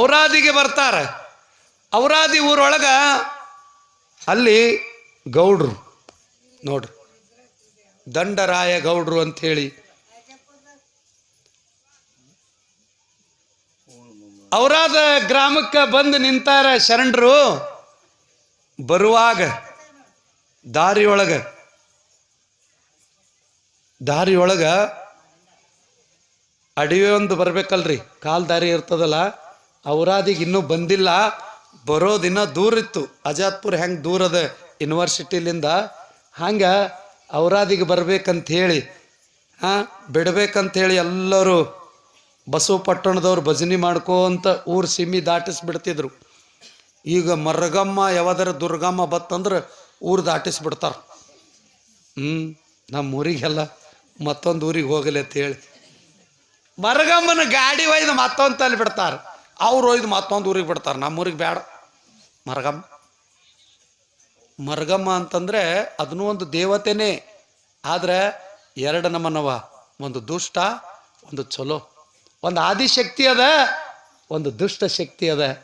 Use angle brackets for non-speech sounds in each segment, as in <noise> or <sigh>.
ಔರಾದಿಗೆ ಬರ್ತಾರೆ. ಔರಾದಿ ಊರೊಳಗೆ ಅಲ್ಲಿ ಗೌಡ್ರು ನೋಡ್ರಿ. ದಂಡರಾಯ ಗೌಡ್ರು ಅಂಥೇಳಿ. ಅವರಾದ ಗ್ರಾಮಕ್ಕೆ ಬಂದು ನಿಂತಾರ ಶರಣರು. ಬರುವಾಗ ದಾರಿಯೊಳಗ ದಾರಿಯೊಳಗ ಅಡಿವೆ ಒಂದು ಬರ್ಬೇಕಲ್ರಿ. ಕಾಲ್ ದಾರಿ ಇರ್ತದಲ್ಲ. ಔರಾದಿಗೆ ಇನ್ನೂ ಬಂದಿಲ್ಲ. ಬರೋ ದಿನ ದೂರ ಇತ್ತು. ಅಜಾತ್ಪುರ್ ಹೆಂಗೆ ದೂರದ ಯೂನಿವರ್ಸಿಟಿಲಿಂದ ಹಂಗೆ ಔರಾದಿಗೆ ಬರ್ಬೇಕಂತ ಹೇಳಿ ಹಾಂ ಬಿಡ್ಬೇಕಂತ ಹೇಳಿ ಎಲ್ಲರೂ ಬಸವ ಪಟ್ಟಣದವ್ರು ಭಜನೆ ಮಾಡ್ಕೋಂತ ಊರು ಸಿಮ್ಮಿ ದಾಟಿಸ್ಬಿಡ್ತಿದ್ರು. ಈಗ ಮರಗಮ್ಮ ಯಾವ್ದಾರ ದುರ್ಗಮ್ಮ ಬತ್ತಂದ್ರೆ ಊರು ದಾಟಿಸ್ಬಿಡ್ತಾರೆ. ಹ್ಞೂ ನಮ್ಮ ಊರಿಗೆಲ್ಲ ಮತ್ತೊಂದು ಊರಿಗೆ ಹೋಗಲಿ ಅಂತ ಹೇಳಿ ಮರಗಮ್ಮನ ಗಾಡಿ ಒಯ್ದು ಮತ್ತೊಂದು ತಲೆ ಬಿಡ್ತಾರೆ ಅವ್ರು ಒಯ್ದು ಮತ್ತೊಂದು ಊರಿಗೆ ಬಿಡ್ತಾರೆ. ನಮ್ಮ ಊರಿಗೆ ಬೇಡ ಮರಗಮ್ಮ ಮರಗಮ್ಮ ಅಂತಂದ್ರೆ ಅದನ್ನೂ ಒಂದು ದೇವತೆನೇ. ಆದ್ರೆ ಎರಡು ನಮ್ಮನವ ಒಂದು ದುಷ್ಟ, ಒಂದು ಚಲೋ ಒಂದು ಆದಿಶಕ್ತಿ ಅದ, ಒಂದು ದುಷ್ಟ ಶಕ್ತಿ ಅದ.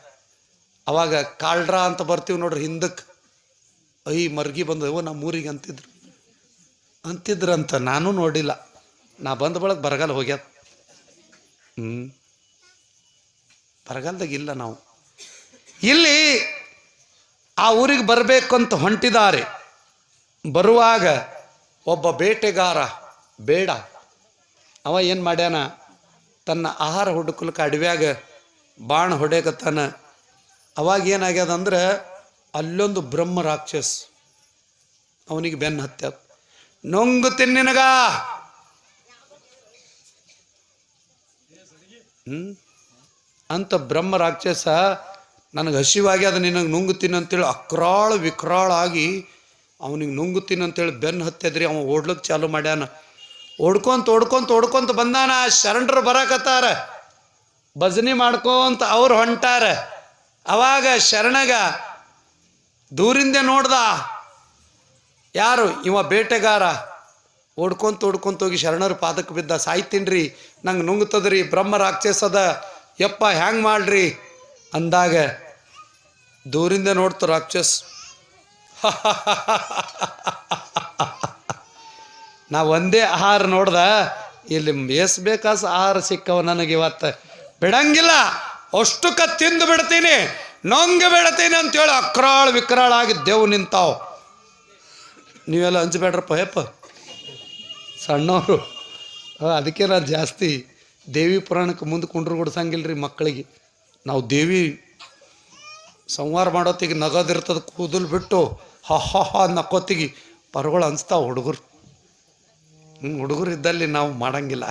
ಅವಾಗ ಕಾಳ್ರ ಅಂತ ಬರ್ತೀವಿ ನೋಡ್ರಿ ಹಿಂದಕ್ಕೆ ಐ, ಮರ್ಗಿ ಬಂದವು ನಮ್ಮ ಊರಿಗೆ ಅಂತಿದ್ರು. ಅಂತಿದ್ರಂತ. ನಾನು ನೋಡಿಲ್ಲ. ನಾ ಬಂದ ಬಳಕ ಬರಗಾಲ ಹೋಗ್ಯದ. ಹ್ಞೂ ಬರಗಾಲದಾಗ ಇಲ್ಲ ನಾವು. ಇಲ್ಲಿ ಆ ಊರಿಗೆ ಬರಬೇಕು ಅಂತ ಹೊಂಟಿದ್ದಾರೆ. ಬರುವಾಗ ಒಬ್ಬ ಬೇಟೆಗಾರ, ಬೇಡ, ಅವ ಏನು ಮಾಡ್ಯಾನ, ತನ್ನ ಆಹಾರ ಹುಡುಕಲಿಕ್ಕೆ ಅಡವ್ಯಾಗ ಬಾಣ ಹೊಡೆಯಕತ್ತಾನ. ಅವಾಗ ಏನಾಗ್ಯದ ಅಂದ್ರೆ ಅಲ್ಲೊಂದು ಬ್ರಹ್ಮ ರಾಕ್ಷಸ್ ಅವನಿಗೆ ಬೆನ್ನು ಹತ್ಯ ನೊಂಗು ತಿನ್ನಿನಗ ಹ್ಮ್? ಅಂತ ಬ್ರಹ್ಮ ರಾಕ್ಷಸ ನನಗೆ ಹಸಿವಾಗ್ಯದ ನಿನಗೆ ನುಂಗುತ್ತೀನಿ ಅಂತೇಳಿ ಅಕ್ರಾಳ ವಿಕ್ರಾಳ ಆಗಿ ಅವನಿಗೆ ನುಂಗುತ್ತೀನಿ ಅಂತೇಳಿ ಬೆನ್ನು ಹತ್ತಿದ್ರಿ, ಅವ ಓಡ್ಲಿಕ್ಕೆ ಚಾಲು ಮಾಡ್ಯಾನ. ಓಡ್ಕೊಂತ ಓಡ್ಕೊಂತ ಓಡ್ಕೊಂತ ಬಂದಾನ, ಶರಣರು ಬರಾಕತ್ತಾರ. ಭಜನೆ ಮಾಡ್ಕೊಂತ ಅವ್ರು ಹೊಂಟಾರ. ಅವಾಗ ಶರಣಗ ದೂರಿಂದ ನೋಡ್ದ, ಯಾರು ಇವ ಬೇಟೆಗಾರ? ಓಡ್ಕೊಂತ ಓಡ್ಕೊಂತ ಹೋಗಿ ಶರಣರ ಪಾದಕ್ಕೆ ಬಿದ್ದ, ಸಾಯ್ತೀನ್ರಿ, ನಂಗೆ ನುಂಗ್ತದ್ರಿ, ಬ್ರಹ್ಮ ರಾಕ್ಷಸದ ಯಪ್ಪ, ಹ್ಯಾಂಗ್ ಮಾಡ್ರಿ? ಅಂದಾಗ, ದೂರಿಂದ ನೋಡ್ತು ರಾಕ್ಷಸ್. <laughs> ನಾ ಒಂದೇ ಆಹಾರ ನೋಡ್ದ, ಇಲ್ಲಿ ಬೇಸ್ಬೇಕಾಸ ಆಹಾರ ಸಿಕ್ಕವ ನನಗೆ ಇವತ್ತು. ಬಿಡಂಗಿಲ್ಲ ಅಷ್ಟುಕ ತಿಂದು ಬಿಡ್ತೀನಿ, ನೊಂಗ ಬಿಡ್ತೀನಿ ಅಂತೇಳಿ ಅಕ್ರಾಳ ವಿಕ್ರಾಳ ಆಗಿ ದೇವ್ ನಿಂತಾವ್. ನೀವೆಲ್ಲ ಹಂಚಬೇಡ್ರಪ್ಪ ಯಪ್ಪ. ಸಣ್ಣವರು. ಅದಕ್ಕೆ ನಾನು ಜಾಸ್ತಿ ದೇವಿ ಪುರಾಣಕ್ಕೆ ಮುಂದೆ ಕುಂಡ್ರು ಕೊಡ್ಸಂಗಿಲ್ಲ ರೀ ಮಕ್ಕಳಿಗೆ. ನಾವು ದೇವಿ ಸಂವಾರ ಮಾಡೋತ್ತಿಗೆ ನಗದಿರ್ತದ ಕೂದಲು ಬಿಟ್ಟು ಹ ಹ ಹ ನಕ್ಕೋತಿಗೆ ಪರಗಳು ಅನ್ಸ್ತಾವ ಹುಡುಗರು. ಹ್ಞೂ ಹುಡುಗರು ಇದ್ದಲ್ಲಿ ನಾವು ಮಾಡಂಗಿಲ್ಲ.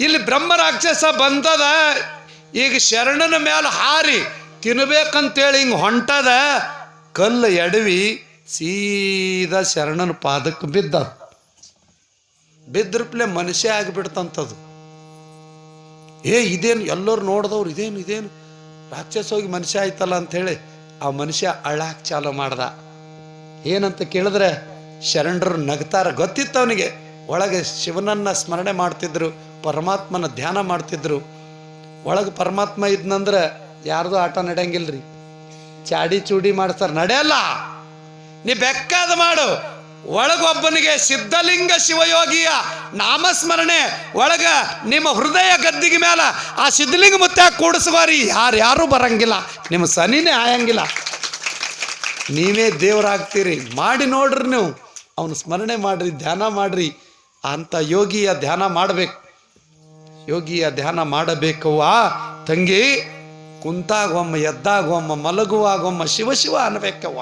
ಇಲ್ಲಿ ಬ್ರಹ್ಮ ರಾಕ್ಷಸ ಬಂದದ, ಈಗ ಶರಣನ ಮೇಲೆ ಹಾರಿ ತಿನ್ಬೇಕಂತೇಳಿ ಹಿಂಗೆ ಹೊಂಟದ, ಕಲ್ಲು ಎಡವಿ ಸೀದಾ ಶರಣನ ಪಾದಕ್ಕೆ ಬಿದ್ದ ಬಿದ್ರಪ್ಲೆ ಮನುಷ್ಯ ಆಗಿಬಿಡ್ತಂಥದ್ದು ಏ, ಇದೇನು ಎಲ್ಲರೂ ನೋಡಿದವ್ರು, ಇದೇನು ಇದೇನು? ರಾಕ್ಷಸ ಹೋಗಿ ಮನುಷ್ಯ ಆಯ್ತಲ್ಲ ಅಂಥೇಳಿ ಆ ಮನುಷ್ಯ ಅಳ್ಳಾಕ್ ಚಾಲು ಮಾಡ್ದ. ಏನಂತ ಕೇಳಿದ್ರೆ ಶರಣರು ನಗ್ತಾರ. ಗೊತ್ತಿತ್ತು ಅವನಿಗೆ ಒಳಗೆ ಶಿವನನ್ನ ಸ್ಮರಣೆ ಮಾಡ್ತಿದ್ರು, ಪರಮಾತ್ಮನ ಧ್ಯಾನ ಮಾಡ್ತಿದ್ರು. ಒಳಗೆ ಪರಮಾತ್ಮ ಇದ್ನಂದ್ರೆ ಯಾರ್ದು ಆಟ ನಡೆಯಂಗಿಲ್ರಿ. ಚಾಡಿ ಚೂಡಿ ಮಾಡ್ತಾರೆ ನಡೆಯಲ್ಲ! ನೀ ಬೆಕ್ಕಾದ ಮಾಡು. ಒಳಗೊಬ್ಬನಿಗೆ ಸಿದ್ಧಲಿಂಗ ಶಿವಯೋಗಿಯ ನಾಮಸ್ಮರಣೆ ಒಳಗ ನಿಮ್ಮ ಹೃದಯ ಗದ್ದಿಗೆ ಮೇಲೆ ಆ ಸಿದ್ಧಲಿಂಗ ಮುತ್ತ ಕೂಡಿಸುವಾರಿ ಯಾರು ಯಾರೂ ಬರಂಗಿಲ್ಲ, ನಿಮ್ಮ ಸನಿನೇ ಆಯಂಗಿಲ್ಲ. ನೀವೇ ದೇವರಾಗ್ತೀರಿ, ಮಾಡಿ ನೋಡ್ರಿ ನೀವು, ಅವನು ಸ್ಮರಣೆ ಮಾಡ್ರಿ, ಧ್ಯಾನ ಮಾಡ್ರಿ, ಅಂತ ಯೋಗಿಯ ಧ್ಯಾನ ಮಾಡಬೇಕು. ಯೋಗಿಯ ಧ್ಯಾನ ಮಾಡಬೇಕವ್ವ. ತಂಗಿ, ಕುಂತಾಗೊಮ್ಮ, ಎದ್ದಾಗೊಮ್ಮ, ಮಲಗುವಾಗೊಮ್ಮ, ಶಿವ ಶಿವ ಅನ್ಬೇಕವ್ವ.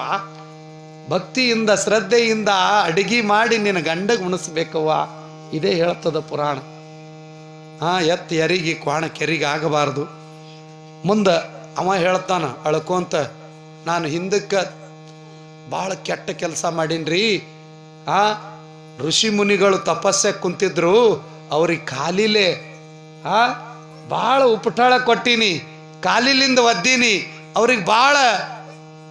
ಭಕ್ತಿಯಿಂದ, ಶ್ರದ್ಧೆಯಿಂದ ಅಡಿಗೆ ಮಾಡಿ ನಿನ್ನ ಗಂಡಗೆ ಉಣಿಸ್ಬೇಕವ್ವ. ಇದೇ ಹೇಳ್ತದ ಪುರಾಣ. ಆ, ಎತ್ತ ಎರಿಗೆ ಕ್ವಾಣ ಕೆರಿಗೆ ಆಗಬಾರ್ದು. ಮುಂದೆ ಅವ ಹೇಳ್ತಾನ, ಅಳ್ಕೊಂತ, ನಾನು ಹಿಂದಕ್ಕೆ ಭಾಳ ಕೆಟ್ಟ ಕೆಲಸ ಮಾಡೀನ್ರಿ. ಆ, ಋಷಿ ಮುನಿಗಳು ತಪಸ್ಸೆ ಕುಂತಿದ್ರು, ಅವ್ರಿಗೆ ಕಾಲಿಲೆ, ಆ, ಭಾಳ ಉಪಟಾಳ ಕೊಟ್ಟೀನಿ, ಕಾಲಿಲಿಂದ ಒದ್ದೀನಿ, ಅವ್ರಿಗೆ ಭಾಳ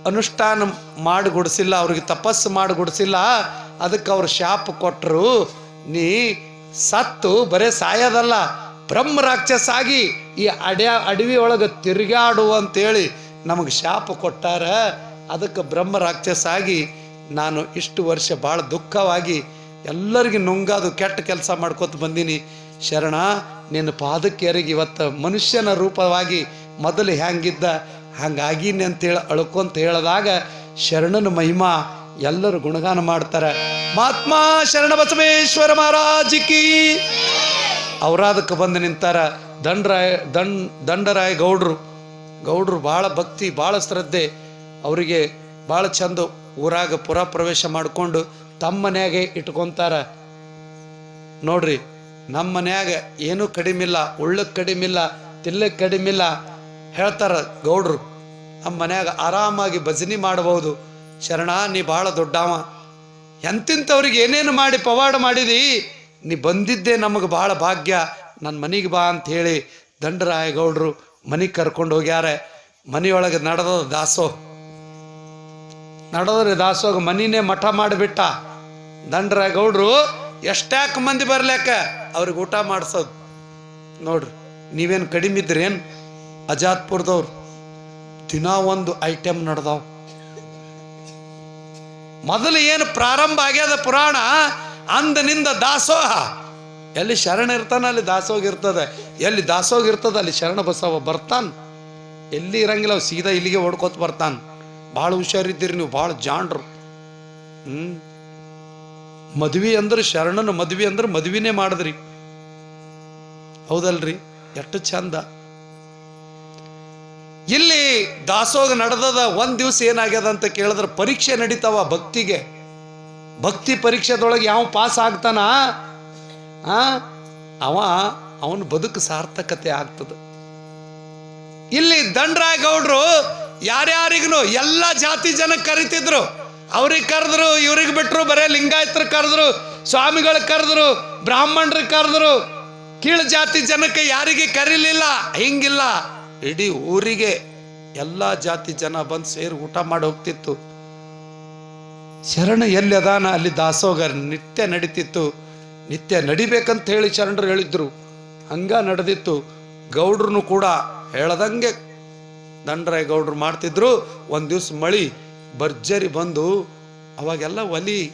ಅನುಷ್ಠಾನ ಮಾಡಿ ಗುಡಿಸಿಲ್ಲ ಅವ್ರಿಗೆ ತಪಸ್ಸು ಮಾಡಿ ಗುಡಿಸಿಲ್ಲ ಅದಕ್ಕೆ ಅವ್ರು ಶಾಪ ಕೊಟ್ಟರು ನೀ ಸತ್ತು, ಬರೇ ಸಾಯೋದಲ್ಲ, ಬ್ರಹ್ಮ ರಾಕ್ಷಸ ಆಗಿ ಈ ಅಡ್ಯಾ ಅಡವಿ ಒಳಗೆ ತಿರುಗಾಡು ಅಂತೇಳಿ ನಮಗೆ ಶಾಪ ಕೊಟ್ಟಾರ. ಅದಕ್ಕೆ ಬ್ರಹ್ಮ ರಾಕ್ಷಸ ಆಗಿ ನಾನು ಇಷ್ಟು ವರ್ಷ ಭಾಳ ದುಃಖವಾಗಿ ಎಲ್ಲರಿಗೆ ನುಂಗಾದು, ಕೆಟ್ಟ ಕೆಲಸ ಮಾಡ್ಕೊತ ಬಂದೀನಿ. ಶರಣ, ನಿನ್ನ ಪಾದಕ್ಕೆ ಇವತ್ತು ಮನುಷ್ಯನ ರೂಪವಾಗಿ ಮೊದಲು ಹ್ಯಾಂಗಿದ್ದ ಹಂಗಾಗೀನಿ ಅಂತೇಳಿ ಅಳ್ಕೊಂತ ಹೇಳಿದಾಗ ಶರಣನ ಮಹಿಮಾ ಎಲ್ಲರೂ ಗುಣಗಾನ ಮಾಡ್ತಾರೆ. ಮಹಾತ್ಮ ಶರಣ ಬಸವೇಶ್ವರ ಮಹಾರಾಜಿಕಿ ಅವರಾದಕ್ಕೆ ಬಂದು ನಿಂತಾರ. ದಂಡರಾಯ, ದಂಡ್, ದಂಡರಾಯ ಗೌಡ್ರು. ಗೌಡ್ರು ಭಾಳ ಭಕ್ತಿ, ಭಾಳ ಶ್ರದ್ಧೆ. ಅವರಿಗೆ ಭಾಳ ಚಂದ ಊರಾಗ ಪುರ ಪ್ರವೇಶ ಮಾಡಿಕೊಂಡು ತಮ್ಮ ಮನ್ಯಾಗೆ ಇಟ್ಕೊಂತಾರ. ನೋಡ್ರಿ, ನಮ್ಮ ಮನ್ಯಾಗ ಏನೂ ಕಡಿಮಿಲ್ಲ ಉಳ್ಳಕ್ಕೆ ಕಡಿಮಿಲ್ಲ ತಿಲ್ಲಕ್ಕೆ ಕಡಿಮಿಲ್ಲ, ಹೇಳ್ತಾರ ಗೌಡ್ರು. ನಮ್ಮ ಮನ್ಯಾಗ ಆರಾಮಾಗಿ ಭಜನೆ ಮಾಡಬಹುದು. ಶರಣ, ನೀ ಭಾಳ ದೊಡ್ಡವ. ಎಂತಿಂಥವ್ರಿಗೆ ಏನೇನು ಮಾಡಿ ಪವಾಡ ಮಾಡಿದಿ? ನೀ ಬಂದಿದ್ದೆ ನಮಗೆ ಭಾಳ ಭಾಗ್ಯ. ನನ್ನ ಮನೆಗೆ ಬಾ ಅಂತ ಹೇಳಿ ದಂಡರಾಯಗೌಡರು ಮನೆಗೆ ಕರ್ಕೊಂಡು ಹೋಗ್ಯಾರೆ. ಮನೆಯೊಳಗೆ ನಡೆದ ದಾಸೋ. ನಡೆದ್ರೆ ದಾಸೋಗ ಮನಿನೇ ಮಠ ಮಾಡಿಬಿಟ್ಟ. ದಂಡರಾಯಗೌಡರು ಎಷ್ಟ್ಯಾಕ ಮಂದಿ ಬರ್ಲ್ಯಾಕ? ಅವ್ರಿಗೆ ಊಟ ಮಾಡಿಸೋದು. ನೋಡ್ರಿ, ನೀವೇನು ಕಡಿಮೆ ಇದ್ರೇನು? ಅಜಾತ್ಪುರದವ್ರು ದಿನ ಒಂದು ಐಟಮ್ ನಡೆದಾವ್. ಮೊದಲು ಏನು ಪ್ರಾರಂಭ ಆಗ್ಯದ ಪುರಾಣ? ಅಂದನಿಂದ ದಾಸೋಹ. ಎಲ್ಲಿ ಶರಣ ಇರ್ತಾನ, ಅಲ್ಲಿ ದಾಸೋಗ ಇರ್ತದೆ. ಎಲ್ಲಿ ದಾಸೋಗ ಇರ್ತದೆ, ಅಲ್ಲಿ ಶರಣ ಬಸವ ಬರ್ತಾನ. ಎಲ್ಲಿ ಇರಂಗಿಲ್ಲ, ಅವ್ ಸೀದಾ ಇಲ್ಲಿಗೆ ಓಡ್ಕೋತ ಬರ್ತಾನ. ಭಾಳ ಹುಷಾರಿದ್ದೀರಿ ನೀವು, ಭಾಳ ಜಾಣರು. ಹ್ಮ್? ಮದ್ವಿ ಅಂದ್ರೆ ಶರಣನ, ಮದ್ವಿ ಅಂದ್ರೆ ಮದ್ವಿನೇ ಮಾಡಿದ್ರಿ. ಹೌದಲ್ರಿ? ಎಷ್ಟು ಚಂದ. ಇಲ್ಲಿ ದಾಸೋಗ ನಡೆದದ ಒಂದ್ ದಿವಸ ಏನಾಗ್ಯದ ಅಂತ ಕೇಳಿದ್ರೆ ಪರೀಕ್ಷೆ ನಡೀತಾವ ಭಕ್ತಿಗೆ. ಭಕ್ತಿ ಪರೀಕ್ಷೆದೊಳಗೆ ಯಾವ ಪಾಸ್ ಆಗ್ತಾನ? ಆ? ಅವ, ಅವನ ಬದುಕು ಸಾರ್ಥಕತೆ ಆಗ್ತದೆ. ಇಲ್ಲಿ ದಂಡ್ರಾಯ ಗೌಡ್ರು ಯಾರ್ಯಾರಿಗೂ ಎಲ್ಲ ಜಾತಿ ಜನ ಕರಿತಿದ್ರು. ಅವ್ರಿಗೆ ಕರೆದ್ರು, ಇವ್ರಿಗೆ ಬಿಟ್ರು, ಬರೇ ಲಿಂಗಾಯತರು ಕರೆದ್ರು, ಸ್ವಾಮಿಗಳು ಕರೆದ್ರು, ಬ್ರಾಹ್ಮಣರು ಕರೆದ್ರು. ಕೀಳು ಜಾತಿ ಜನಕ್ಕೆ ಯಾರಿಗೆ ಕರೀಲಿಲ್ಲ? ಹಿಂಗಿಲ್ಲ. ಇಡೀ ಊರಿಗೆ ಎಲ್ಲ ಜಾತಿ ಜನ ಬಂದು ಸೇರಿ ಊಟ ಮಾಡಿ ಹೋಗ್ತಿತ್ತು. ಶರಣ ಎಲ್ಲಿ ಅದಾನ? ಅಲ್ಲಿ ದಾಸೋಗ ನಿತ್ಯ ನಡೀತಿತ್ತು. ನಿತ್ಯ ನಡಿಬೇಕಂತ ಹೇಳಿ ಶರಣರು ಹೇಳಿದ್ರು. ಹಂಗ ನಡೆದಿತ್ತು. ಗೌಡ್ರನು ಕೂಡ ಹೇಳದಂಗೆ ದಂಡ್ರಾಯ ಗೌಡ್ರು ಮಾಡ್ತಿದ್ರು. ಒಂದ್ ದಿವ್ಸ ಮಳಿ, ಭರ್ಜರಿ ಬಂದು ಅವಾಗೆಲ್ಲ ಒಲಿ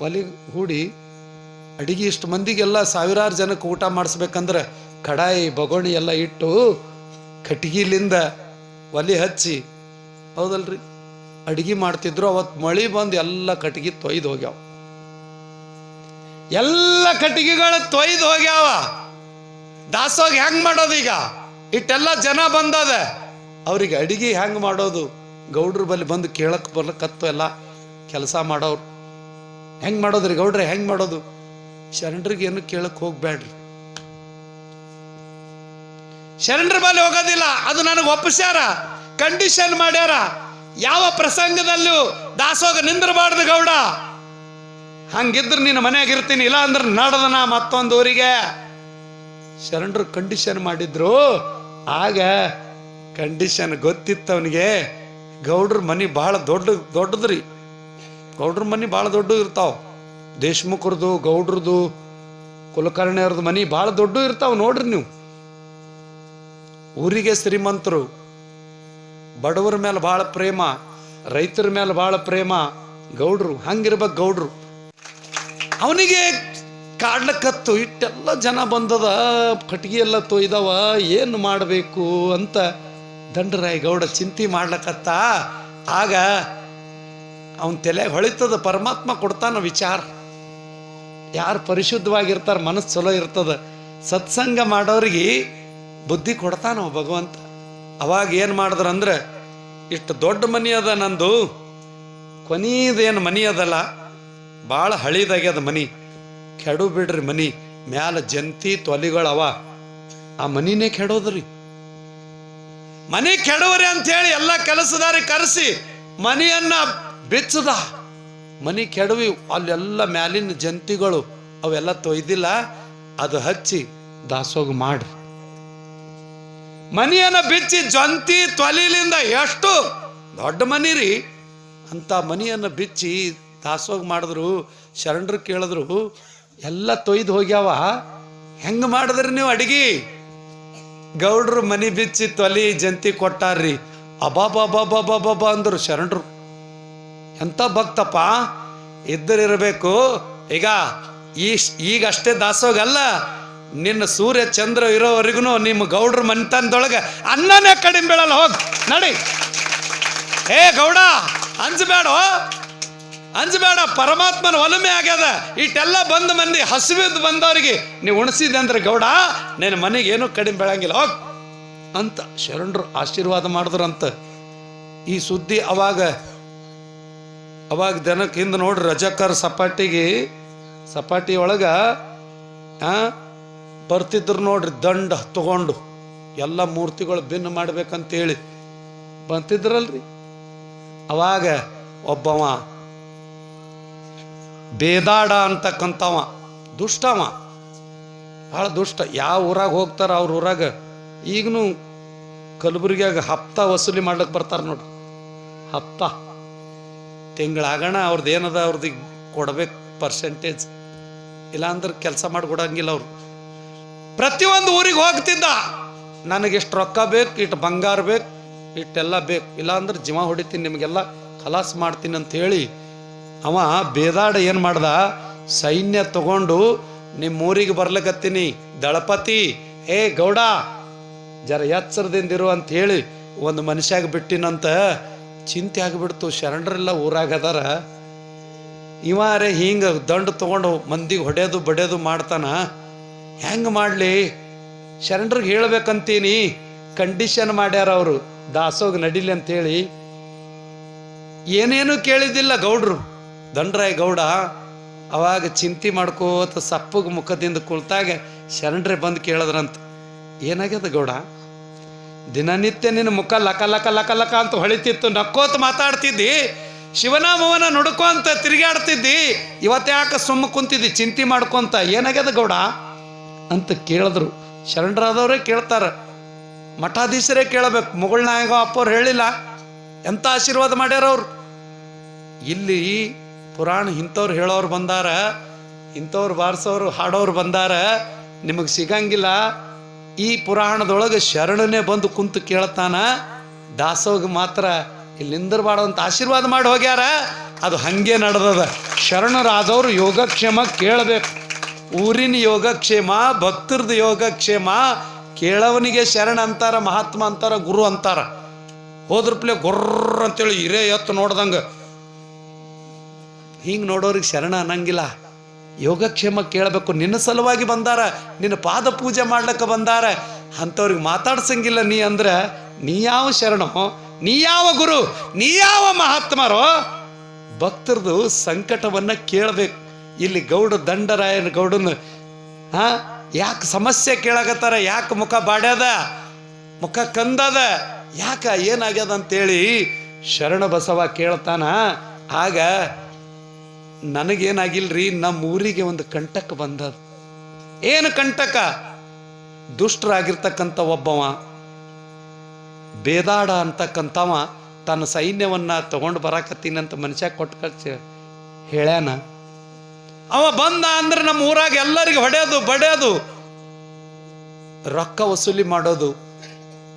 ಒಲಿ ಹೂಡಿ ಅಡಿಗೆ ಇಷ್ಟು ಮಂದಿಗೆಲ್ಲ ಸಾವಿರಾರು ಜನಕ್ಕೆ ಊಟ ಮಾಡಿಸ್ಬೇಕಂದ್ರೆ ಕಡಾಯಿ ಬಗೋಣಿ ಎಲ್ಲ ಇಟ್ಟು ಕಟ್ಗಿಲಿಂದ ಒಲಿ ಹಚ್ಚಿ, ಹೌದಲ್ರಿ? ಅಡಿಗೆ ಮಾಡ್ತಿದ್ರು ಅವತ್ತು ಮಳಿ ಬಂದು ಎಲ್ಲ ಕಟ್ಗಿ ತೊಯ್ದು ಹೋಗ್ಯಾವ. ಎಲ್ಲ ಕಟ್ಗಿಗಳು ತೊಯ್ದು ಹೋಗ್ಯಾವ. ದಾಸೋಗಿ ಹೆಂಗ್ ಮಾಡೋದು ಈಗ? ಇಟ್ಟೆಲ್ಲ ಜನ ಬಂದದ. ಅವ್ರಿಗೆ ಅಡಿಗೆ ಹೆಂಗ್ ಮಾಡೋದು? ಗೌಡ್ರ ಬಲ್ಲಿ ಬಂದು ಕೇಳಕ್ ಬರ್ಲಕತ್ತು ಎಲ್ಲ ಕೆಲಸ ಮಾಡೋರು. ಹೆಂಗ್ ಮಾಡೋದ್ರಿ ಗೌಡ್ರೆ, ಹೆಂಗ್ ಮಾಡೋದು? ಶರಣರಿಗೆ ಏನು ಕೇಳಕ್ ಹೋಗ್ಬೇಡ್ರಿ ಶರಣರ ಬಳಿ ಹೋಗೋದಿಲ್ಲ. ಅದು ನನಗೆ ಒಪ್ಪಿಸ್ಯಾರ. ಕಂಡೀಷನ್ ಮಾಡ್ಯಾರ. ಯಾವ ಪ್ರಸಂಗದಲ್ಲೂ ದಾಸೋಗ ನಿಂದ್ರಬಾರ್ದು ಗೌಡ. ಹಂಗಿದ್ರೆ ನೀನು ಮನ್ಯಾಗ ಇರ್ತೀನಿ. ಇಲ್ಲ ಅಂದ್ರೆ ನಡದನ ಮತ್ತೊಂದು ಊರಿಗೆ. ಶರಣರು ಕಂಡೀಷನ್ ಮಾಡಿದ್ರು. ಆಗ ಕಂಡೀಷನ್ ಗೊತ್ತಿತ್ತು ಅವನಿಗೆ. ಗೌಡ್ರ ಮನಿ ಭಾಳ ದೊಡ್ಡ, ದೊಡ್ಡದ್ರಿ. ಗೌಡ್ರ ಮನಿ ಭಾಳ ದೊಡ್ಡ ಇರ್ತಾವ. ದೇಶಮುಖರದು, ಗೌಡ್ರದು ಕುಲಕರ್ಣಿಯವ್ರದ್ದು ಮನಿ ಭಾಳ ದೊಡ್ಡ ಇರ್ತಾವ ನೋಡ್ರಿ ನೀವು. ಊರಿಗೆ ಶ್ರೀಮಂತರು, ಬಡವರ ಮೇಲೆ ಭಾಳ ಪ್ರೇಮ, ರೈತರ ಮೇಲೆ ಭಾಳ ಪ್ರೇಮ, ಗೌಡ್ರು, ಹಂಗಿರ್ಬೇಕು ಗೌಡ್ರು. ಅವನಿಗೆ ಕಾಡ್ಲಕ್ಕತ್ತು ಇಟ್ಟೆಲ್ಲ ಜನ ಬಂದದ ಕಟ್ಗೆ ಎಲ್ಲ ತೊಯ್ದವ, ಏನು ಮಾಡಬೇಕು ಅಂತ ದಂಡರಾಯ ಗೌಡ ಚಿಂತೆ ಮಾಡ್ಲಕತ್ತ. ಆಗ ಅವನ ತಲೆ ಹೊಳಿತದ, ಪರಮಾತ್ಮ ಕೊಡ್ತಾನ ವಿಚಾರ. ಯಾರು ಪರಿಶುದ್ಧವಾಗಿರ್ತಾರ, ಮನಸ್ಸು ಚಲೋ ಇರ್ತದ. ಸತ್ಸಂಗ ಮಾಡೋರಿಗೆ ಬುದ್ಧಿ ಕೊಡ್ತಾನ ಭಗವಂತ. ಅವಾಗ ಏನು ಮಾಡಿದ್ರಂದ್ರೆ ಇಷ್ಟು ದೊಡ್ಡ ಮನಿ ಅದ ನಂದು. ಕೊನೀದೇನು ಮನಿ ಅದಲ್ಲ ಭಾಳ ಹಳಿದಾಗ್ಯದ ಮನಿ. ಕೆಡು ಬಿಡ್ರಿ ಮನಿ, ಮ್ಯಾಲ ಜಂತಿ ತೊಲಿಗಳವ. ಆ ಮನಿನೇ ಕೆಡೋದ್ರಿ. ಮನಿ ಕೆಡವ್ರಿ ಅಂತ ಹೇಳಿ ಎಲ್ಲ ಕೆಲಸದಾರಿ ಕರೆಸಿ, ಮನಿಯನ್ನ ಬಿಚ್ಚದ. ಮನಿ ಕೆಡವಿ, ಅಲ್ಲೆಲ್ಲ ಮ್ಯಾಲಿನ ಜಂತಿಗಳು ಅವೆಲ್ಲ ತೊಯ್ದಿಲ್ಲ, ಅದು ಹಚ್ಚಿ ದಾಸೋಗ ಮಾಡ್ರಿ. ಮನಿಯನ್ನ ಬಿಚ್ಚಿ ಜಂತಿ ತೊಲಿಲಿಂದ ಎಷ್ಟು ದೊಡ್ಡ ಮನಿ ರೀ. ಅಂತ ಮನೆಯನ್ನು ಬಿಚ್ಚಿ ದಾಸೋಗ ಮಾಡಿದ್ರು, ಶರಣರು ಕೇಳಿದ್ರು, ಎಲ್ಲ ತೊಯ್ದು ಹೋಗ್ಯಾವ. ಹೆಂಗೆ ಮಾಡಿದ್ರಿ ನೀವು ಅಡಿಗೆ? ಗೌಡ್ರು ಮನಿ ಬಿಚ್ಚಿ ತೊಲಿ ಜಂತಿ ಕೊಟ್ಟಾರ್ರಿ. ಅಬಾಬಾಬಾಬಾಬಾಬಾ ಅಂದರು ಶರಣರು. ಎಂಥ ಭಕ್ತಪ್ಪ, ಇದ್ದರಿರಬೇಕು. ಈಗ ಈಗಷ್ಟೇ ದಾಸೋಗಲ್ಲ ನಿನ್ನ ಸೂರ್ಯ ಚಂದ್ರ ಇರೋವರೆಗೂ ನಿಮ್ಮ ಗೌಡ್ರ ಮನೆತನದೊಳಗೆ ಅನ್ನನೇ ಕಡಿಮೆ ಬೀಳಲ್ಲ, ಹೋಗ್, ನಡಿ. ಏ ಗೌಡ, ಅಂಜಬೇಡ ಅಂಜಬೇಡ, ಪರಮಾತ್ಮನ ಒಲಮೆ ಆಗ್ಯದ. ಇಟ್ಟೆಲ್ಲ ಬಂದ ಮಂದಿ ಹಸುವಿದ್ದು ಬಂದವರಿಗೆ ನೀವು ಉಣಿಸಿದೆ ಅಂದ್ರೆ ಗೌಡ, ನಿನ್ನ ಮನೆಗೆ ಏನೂ ಕಡಿಮೆ ಬೆಳಂಗಿಲ್ಲ, ಹೋಗ್. ಅಂತ ಶರಣರು ಆಶೀರ್ವಾದ ಮಾಡಿದ್ರು ಅಂತ ಈ ಸುದ್ದಿ ಅವಾಗ ಅವಾಗ ದಿನಕ್ಕೆ ಹಿಂದೆ ನೋಡ್ರಿ ರಜಕರ್ ಸಪಾಟಿಗೆ ಸಪಾಟಿ ಒಳಗೆ ಆ ಬರ್ತಿದ್ರು ನೋಡ್ರಿ, ದಂಡ ತಗೊಂಡು ಎಲ್ಲ ಮೂರ್ತಿಗಳು ಭಿನ್ನ ಮಾಡ್ಬೇಕಂತೇಳಿ. ಬಂತಿದ್ರಲ್ರಿ? ಅವಾಗ ಒಬ್ಬವ ಬೇದಾಡ ಅಂತಕ್ಕಂಥವ, ದುಷ್ಟವ. ಭಾಳ ದುಷ್ಟ. ಯಾವ ಊರಾಗ ಹೋಗ್ತಾರ ಅವ್ರ ಊರಾಗ? ಈಗನು ಕಲಬುರಗಿಯಾಗ ಹಪ್ತ ವಸೂಲಿ ಮಾಡ್ಲಿಕ್ಕೆ ಬರ್ತಾರ ನೋಡ್ರಿ. ಹಪ್ತ. ತಿಂಗಳಾಗಣ ಅವ್ರದ್ದು ಏನದ ಅವ್ರದ್ದು ಕೊಡ್ಬೇಕು ಪರ್ಸೆಂಟೇಜ್ ಇಲ್ಲಾಂದ್ರೆ ಕೆಲಸ ಮಾಡಿ ಕೊಡಂಗಿಲ್ಲ ಅವ್ರು. ಪ್ರತಿಯೊಂದು ಊರಿಗೆ ಹೋಗ್ತಿದ್ದ ನನಗಿಷ್ಟು ರೊಕ್ಕ ಬೇಕು ಇಟ್ಟು ಬಂಗಾರ ಬೇಕು ಇಟ್ಟೆಲ್ಲ ಬೇಕು. ಇಲ್ಲಾಂದ್ರೆ ಜೀವ ಹೊಡಿತೀನಿ, ನಿಮಗೆಲ್ಲ ಖಲಾಸ್ ಮಾಡ್ತೀನಿ ಅಂತ ಹೇಳಿ ಅವ ಬೇದಾಡ ಏನು ಮಾಡ್ದ? ಸೈನ್ಯ ತಗೊಂಡು ನಿಮ್ಮ ಊರಿಗೆ ಬರ್ಲಕತ್ತೀನಿ. ದಳಪತಿ, ಏ ಗೌಡ, ಜರ ಎಚ್ಚರದಿಂದಿರು ಅಂತ ಹೇಳಿ ಒಂದು ಮನುಷ್ಯಾಗ ಬಿಟ್ಟಿನಂತ ಚಿಂತೆ ಆಗಿಬಿಡ್ತು. ಶರಣರೆಲ್ಲ ಊರಾಗದಾರ. ಇವರೇ ಹಿಂಗೆ ದಂಡ ತಗೊಂಡು ಮಂದಿಗೆ ಹೊಡೆಯೋದು ಬಡಿಯೋದು ಮಾಡ್ತಾನ. ಹೆಂಗೆ ಮಾಡಲಿ? ಶರಣರಿಗೆ ಹೇಳ್ಬೇಕಂತೀನಿ. ಕಂಡೀಷನ್ ಮಾಡ್ಯಾರ ಅವರು. ದಾಸೋಗ ನಡಿಲಿ ಅಂತೇಳಿ ಏನೇನು ಕೇಳಿದ್ದಿಲ್ಲ ಗೌಡ್ರು. ದಂಡ್ರಾಯ್ ಗೌಡ ಅವಾಗ ಚಿಂತೆ ಮಾಡ್ಕೋತ ಸಪ್ಪಗೆ ಮುಖದಿಂದ ಕುಳ್ತಾಗ ಶರಣರೇ ಬಂದು ಕೇಳಿದ್ರಂತ. ಏನಾಗ್ಯದ ಗೌಡ? ದಿನನಿತ್ಯ ನಿನ್ನ ಮುಖ ಲಕ ಲಕ ಲಕ ಲಕ ಅಂತ ಹೊಳಿತಿತ್ತು. ನಕ್ಕೋತ ಮಾತಾಡ್ತಿದ್ದಿ. ಶಿವನಾಮವನ ನುಡ್ಕೊಂತ ತಿರುಗಾಡ್ತಿದ್ದಿ ಇವತ್ತು ಯಾಕೆ ಸುಮ್ಮ ಕುಂತಿದ್ದಿ. ಚಿಂತೆ ಮಾಡ್ಕೊಂತ. ಏನಾಗ್ಯದ ಗೌಡ? ಅಂತ ಕೇಳಿದ್ರು. ಶರಣರಾದವರೇ ಕೇಳ್ತಾರೆ. ಮಠಾಧೀಶರೇ ಕೇಳಬೇಕು. ಮುಗುಳ್ನಾಯಕ ಅಪ್ಪವ್ರು ಹೇಳಿಲ್ಲ. ಎಂತ ಆಶೀರ್ವಾದ ಮಾಡ್ಯಾರ ಅವ್ರು? ಇಲ್ಲಿ ಪುರಾಣ ಇಂಥವ್ರು ಹೇಳೋರು ಬಂದಾರ. ಇಂಥವ್ರು ಬಾರಿಸೋರು, ಹಾಡೋರು ಬಂದಾರ. ನಿಮಗೆ ಸಿಗಂಗಿಲ್ಲ. ಈ ಪುರಾಣದೊಳಗೆ ಶರಣನೇ ಬಂದು ಕುಂತು ಕೇಳ್ತಾನ. ದಾಸೋಗ ಮಾತ್ರ ಇಲ್ಲಿ ನಿಂದಿರಬಾರ್ದು ಅಂತ ಆಶೀರ್ವಾದ ಮಾಡಿ ಹೋಗ್ಯಾರ. ಅದು ಹಂಗೆ ನಡೆದದ. ಶರಣರಾದವರು ಯೋಗಕ್ಷೇಮ ಕೇಳಬೇಕು. ಊರಿನ ಯೋಗಕ್ಷೇಮ ಭಕ್ತರದ ಯೋಗಕ್ಷೇಮ ಕೇಳವನಿಗೆ ಶರಣ ಅಂತಾರ, ಮಹಾತ್ಮ ಅಂತಾರ, ಗುರು ಅಂತಾರ. ಹೋದ್ರಪ್ಲೆ ಗೊರ್ರ ಅಂತೇಳಿ ಇರೇ ಎತ್ತು ನೋಡ್ದಂಗೆ. ಹಿಂಗೆ ನೋಡೋರಿಗೆ ಶರಣ ಅನ್ನಂಗಿಲ್ಲ. ಯೋಗಕ್ಷೇಮ ಕೇಳಬೇಕು. ನಿನ್ನ ಸಲುವಾಗಿ ಬಂದಾರ, ನಿನ್ನ ಪಾದ ಪೂಜೆ ಮಾಡ್ಲಿಕ್ಕೆ ಬಂದಾರ, ಅಂಥವ್ರಿಗೆ ಮಾತಾಡ್ಸಂಗಿಲ್ಲ ನೀ ಅಂದ್ರೆ, ನೀ ಯಾವ ಶರಣ, ನೀ ಯಾವ ಗುರು, ನೀ ಯಾವ ಮಹಾತ್ಮರೋ? ಭಕ್ತರದು ಸಂಕಟವನ್ನ ಕೇಳಬೇಕು. ಇಲ್ಲಿ ಗೌಡ ದಂಡರಾಯನ ಗೌಡನ, ಹಾ? ಯಾಕೆ ಸಮಸ್ಯೆ ಕೇಳಾಕತ್ತಾರ? ಯಾಕೆ ಮುಖ ಬಾಡ್ಯದ? ಮುಖ ಕಂದದ? ಯಾಕ ಏನಾಗ್ಯದ ಅಂತೇಳಿ ಶರಣ ಬಸವ ಕೇಳ್ತಾನ. ಆಗ ನನಗೇನಾಗಿಲ್ರಿ ನಮ್ಮ ಊರಿಗೆ ಒಂದು ಕಂಟಕ ಬಂದದ. ಏನು ಕಂಟಕ? ದುಷ್ಟರಾಗಿರ್ತಕ್ಕಂಥ ಒಬ್ಬವ, ಬೇದಾಡ ಅಂತಕ್ಕಂಥವ, ತನ್ನ ಸೈನ್ಯವನ್ನ ತಗೊಂಡು ಬರಾಕತ್ತೀನಿ ಅಂತ ಮನುಷ್ಯ ಕೊಟ್ಟು ಕಳ್ಸಿ ಹೇಳ್ಯಾನ. ಅವ ಬಂದ ಅಂದ್ರೆ ನಮ್ಮ ಊರಾಗ ಎಲ್ಲರಿಗೆ ಹೊಡೆಯೋದು, ಬಡಿಯೋದು. ರೊಕ್ಕ ವಸೂಲಿ ಮಾಡೋದು,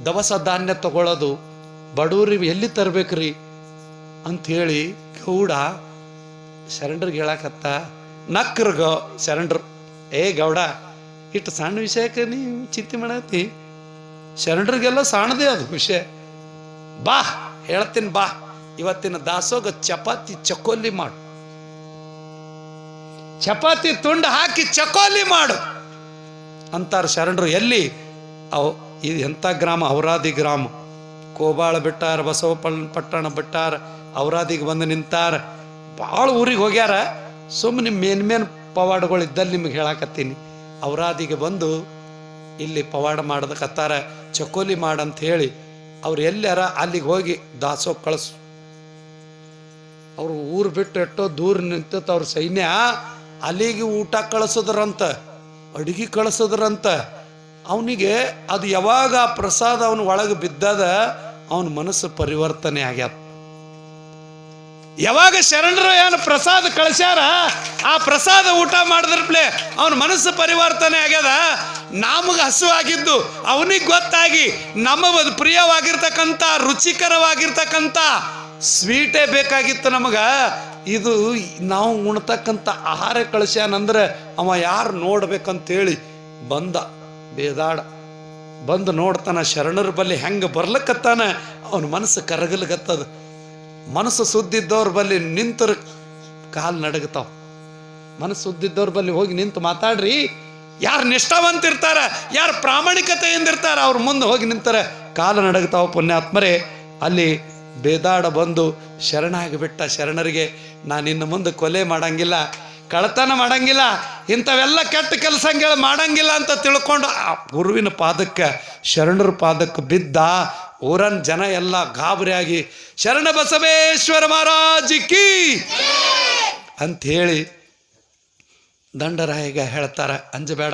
ದವಸ ಧಾನ್ಯ ತಗೊಳ್ಳೋದು ಬಡವ್ರಿಗೆ ಎಲ್ಲಿ ತರ್ಬೇಕ್ರಿ ಅಂಥೇಳಿ ಗೌಡ ಶರಣರ್ಗೆ ಹೇಳಕತ್ತ, ನಕ್ರಗ ಶರಣರು, ಏ ಗೌಡ ಇಟ್ಟು ಸಣ್ಣ ವಿಷಯಕ್ಕೆ ನೀ ಚಿಂತೆ ಮಾಡತ್ತಿ? ಶರಣರಿಗೆಲ್ಲ ಸಣ್ಣದೇ ಅದು ವಿಷಯ. ಬಾ, ಹೇಳ್ತೀನಿ ಬಾ. ಇವತ್ತಿನ ದಾಸೋಗ ಚಪಾತಿ ಚಕೋಲಿ ಮಾಡು. ಚಪಾತಿ ತುಂಡು ಹಾಕಿ ಚಕೋಲಿ ಮಾಡು. ಅಂತಾರೆ ಶರಣರು, ಎಲ್ಲಿ? ಅವು ಇದು ಎಂಥ ಗ್ರಾಮ? ಔರಾದಿ ಗ್ರಾಮ. ಕೋಬಾಳ ಬಿಟ್ಟಾರ, ಬಸವ ಪಟ್ಟಣ ಬಿಟ್ಟಾರ, ಔರಾದಿಗೆ ಬಂದು ನಿಂತಾರ. ಭಾಳ ಊರಿಗೆ ಹೋಗ್ಯಾರ. ಸುಮ್ಮನೆ ಮೇನ್ ಮೇನ್ ಪವಾಡಗಳು ಇದ್ದಲ್ಲಿ ನಿಮ್ಗೆ ಹೇಳಾಕತ್ತೀನಿ. ಔರಾದಿಗೆ ಬಂದು ಇಲ್ಲಿ ಪವಾಡ ಮಾಡೋದಕ್ಕತ್ತಾರ ಚಕೋಲಿ ಮಾಡಂತ ಹೇಳಿ ಅವ್ರು ಎಲ್ಲಾರ ಅಲ್ಲಿಗೆ ಹೋಗಿ ದಾಸೋ ಕಳಿಸು. ಅವರು ಊರು ಬಿಟ್ಟು ಎಷ್ಟೋ ದೂರ ನಿಂತ ಅವ್ರ ಸೈನ್ಯ. ಅಲ್ಲಿಗೆ ಊಟ ಕಳಿಸಿದ್ರಂತ, ಅಡಿಗೆ ಕಳಿಸಿದ್ರಂತ, ಅವನಿಗೆ ಅದು ಯಾವಾಗ ಆ ಪ್ರಸಾದ ಅವನ ಒಳಗೆ ಬಿದ್ದದ, ಅವನ ಮನಸ್ಸು ಪರಿವರ್ತನೆ ಆಗ್ಯಾದ. ಯಾವಾಗ ಶರಣರು ಏನು ಪ್ರಸಾದ ಕಳಿಸ್ಯಾರ, ಆ ಪ್ರಸಾದ ಊಟ ಮಾಡಿದ್ರಪ್ಲೆ ಅವನ ಮನಸ್ಸು ಪರಿವರ್ತನೆ ಆಗ್ಯದ. ನಮಗೆ ಹಸುವಾಗಿದ್ದು ಅವನಿಗೆ ಗೊತ್ತಾಗಿ ನಮ್ಮ ಪ್ರಿಯವಾಗಿರ್ತಕ್ಕಂಥ, ರುಚಿಕರವಾಗಿರ್ತಕ್ಕಂಥ ಸ್ವೀಟೇ ಬೇಕಾಗಿತ್ತು ನಮಗೆ. ಇದು ನಾವು ಉಣ್ತಕ್ಕಂಥ ಆಹಾರ ಕಳಿಸ್ಯಾನಂದ್ರೆ ಅವ ಯಾರು ನೋಡ್ಬೇಕಂತೇಳಿ ಬಂದ ಬೇದಾಡ ಬಂದು ನೋಡ್ತಾನ ಶರಣರ ಬಲ್ಲಿ ಹೆಂಗೆ ಬರ್ಲಕ್ಕತ್ತಾನ ಅವನ ಮನಸ್ಸು ಕರಗಲ್ಗತ್ತದ. ಮನಸ್ಸು ಸುದ್ದಿದ್ದವ್ರ ಬಲ್ಲಿ ನಿಂತರ ಕಾಲು ನಡಗತಾವ. ಮನಸ್ಸು ಸುದ್ದಿದ್ದವ್ರ ಬಲ್ಲಿ ಹೋಗಿ ನಿಂತು ಮಾತಾಡ್ರಿ. ಯಾರು ನಿಷ್ಠಾವಂತಿರ್ತಾರ, ಯಾರು ಪ್ರಾಮಾಣಿಕತೆಯಿಂದ ಇರ್ತಾರ ಅವ್ರ ಮುಂದೆ ಹೋಗಿ ನಿಂತಾರೆ ಕಾಲು ನಡಗತಾವ ಪುಣ್ಯಾತ್ಮರೇ. ಅಲ್ಲಿ ಬೇದಾಡ ಬಂದು ಶರಣಾಗಿ ಬಿಟ್ಟ ಶರಣರಿಗೆ ನಾನು ಇನ್ನು ಮುಂದೆ ಕೊಲೆ ಮಾಡಂಗಿಲ್ಲ ಕಳತನ ಮಾಡಂಗಿಲ್ಲ, ಇಂಥವೆಲ್ಲ ಕೆಟ್ಟ ಕೆಲಸಗಳು ಮಾಡಂಗಿಲ್ಲ ಅಂತ ತಿಳ್ಕೊಂಡು ಆ ಗುರುವಿನ ಪಾದಕ್ಕೆ, ಶರಣರ ಪಾದಕ್ಕೆ ಬಿದ್ದ ಊರನ್ ಜನ ಎಲ್ಲ ಗಾಬರಿಯಾಗಿ, ಶರಣ ಬಸವೇಶ್ವರ ಮಹಾರಾಜ ಕಿ! ಅಂಥೇಳಿ ದಂಡರಾಯಿಗೆ ಹೇಳ್ತಾರೆ, ಅಂಜಬೇಡ,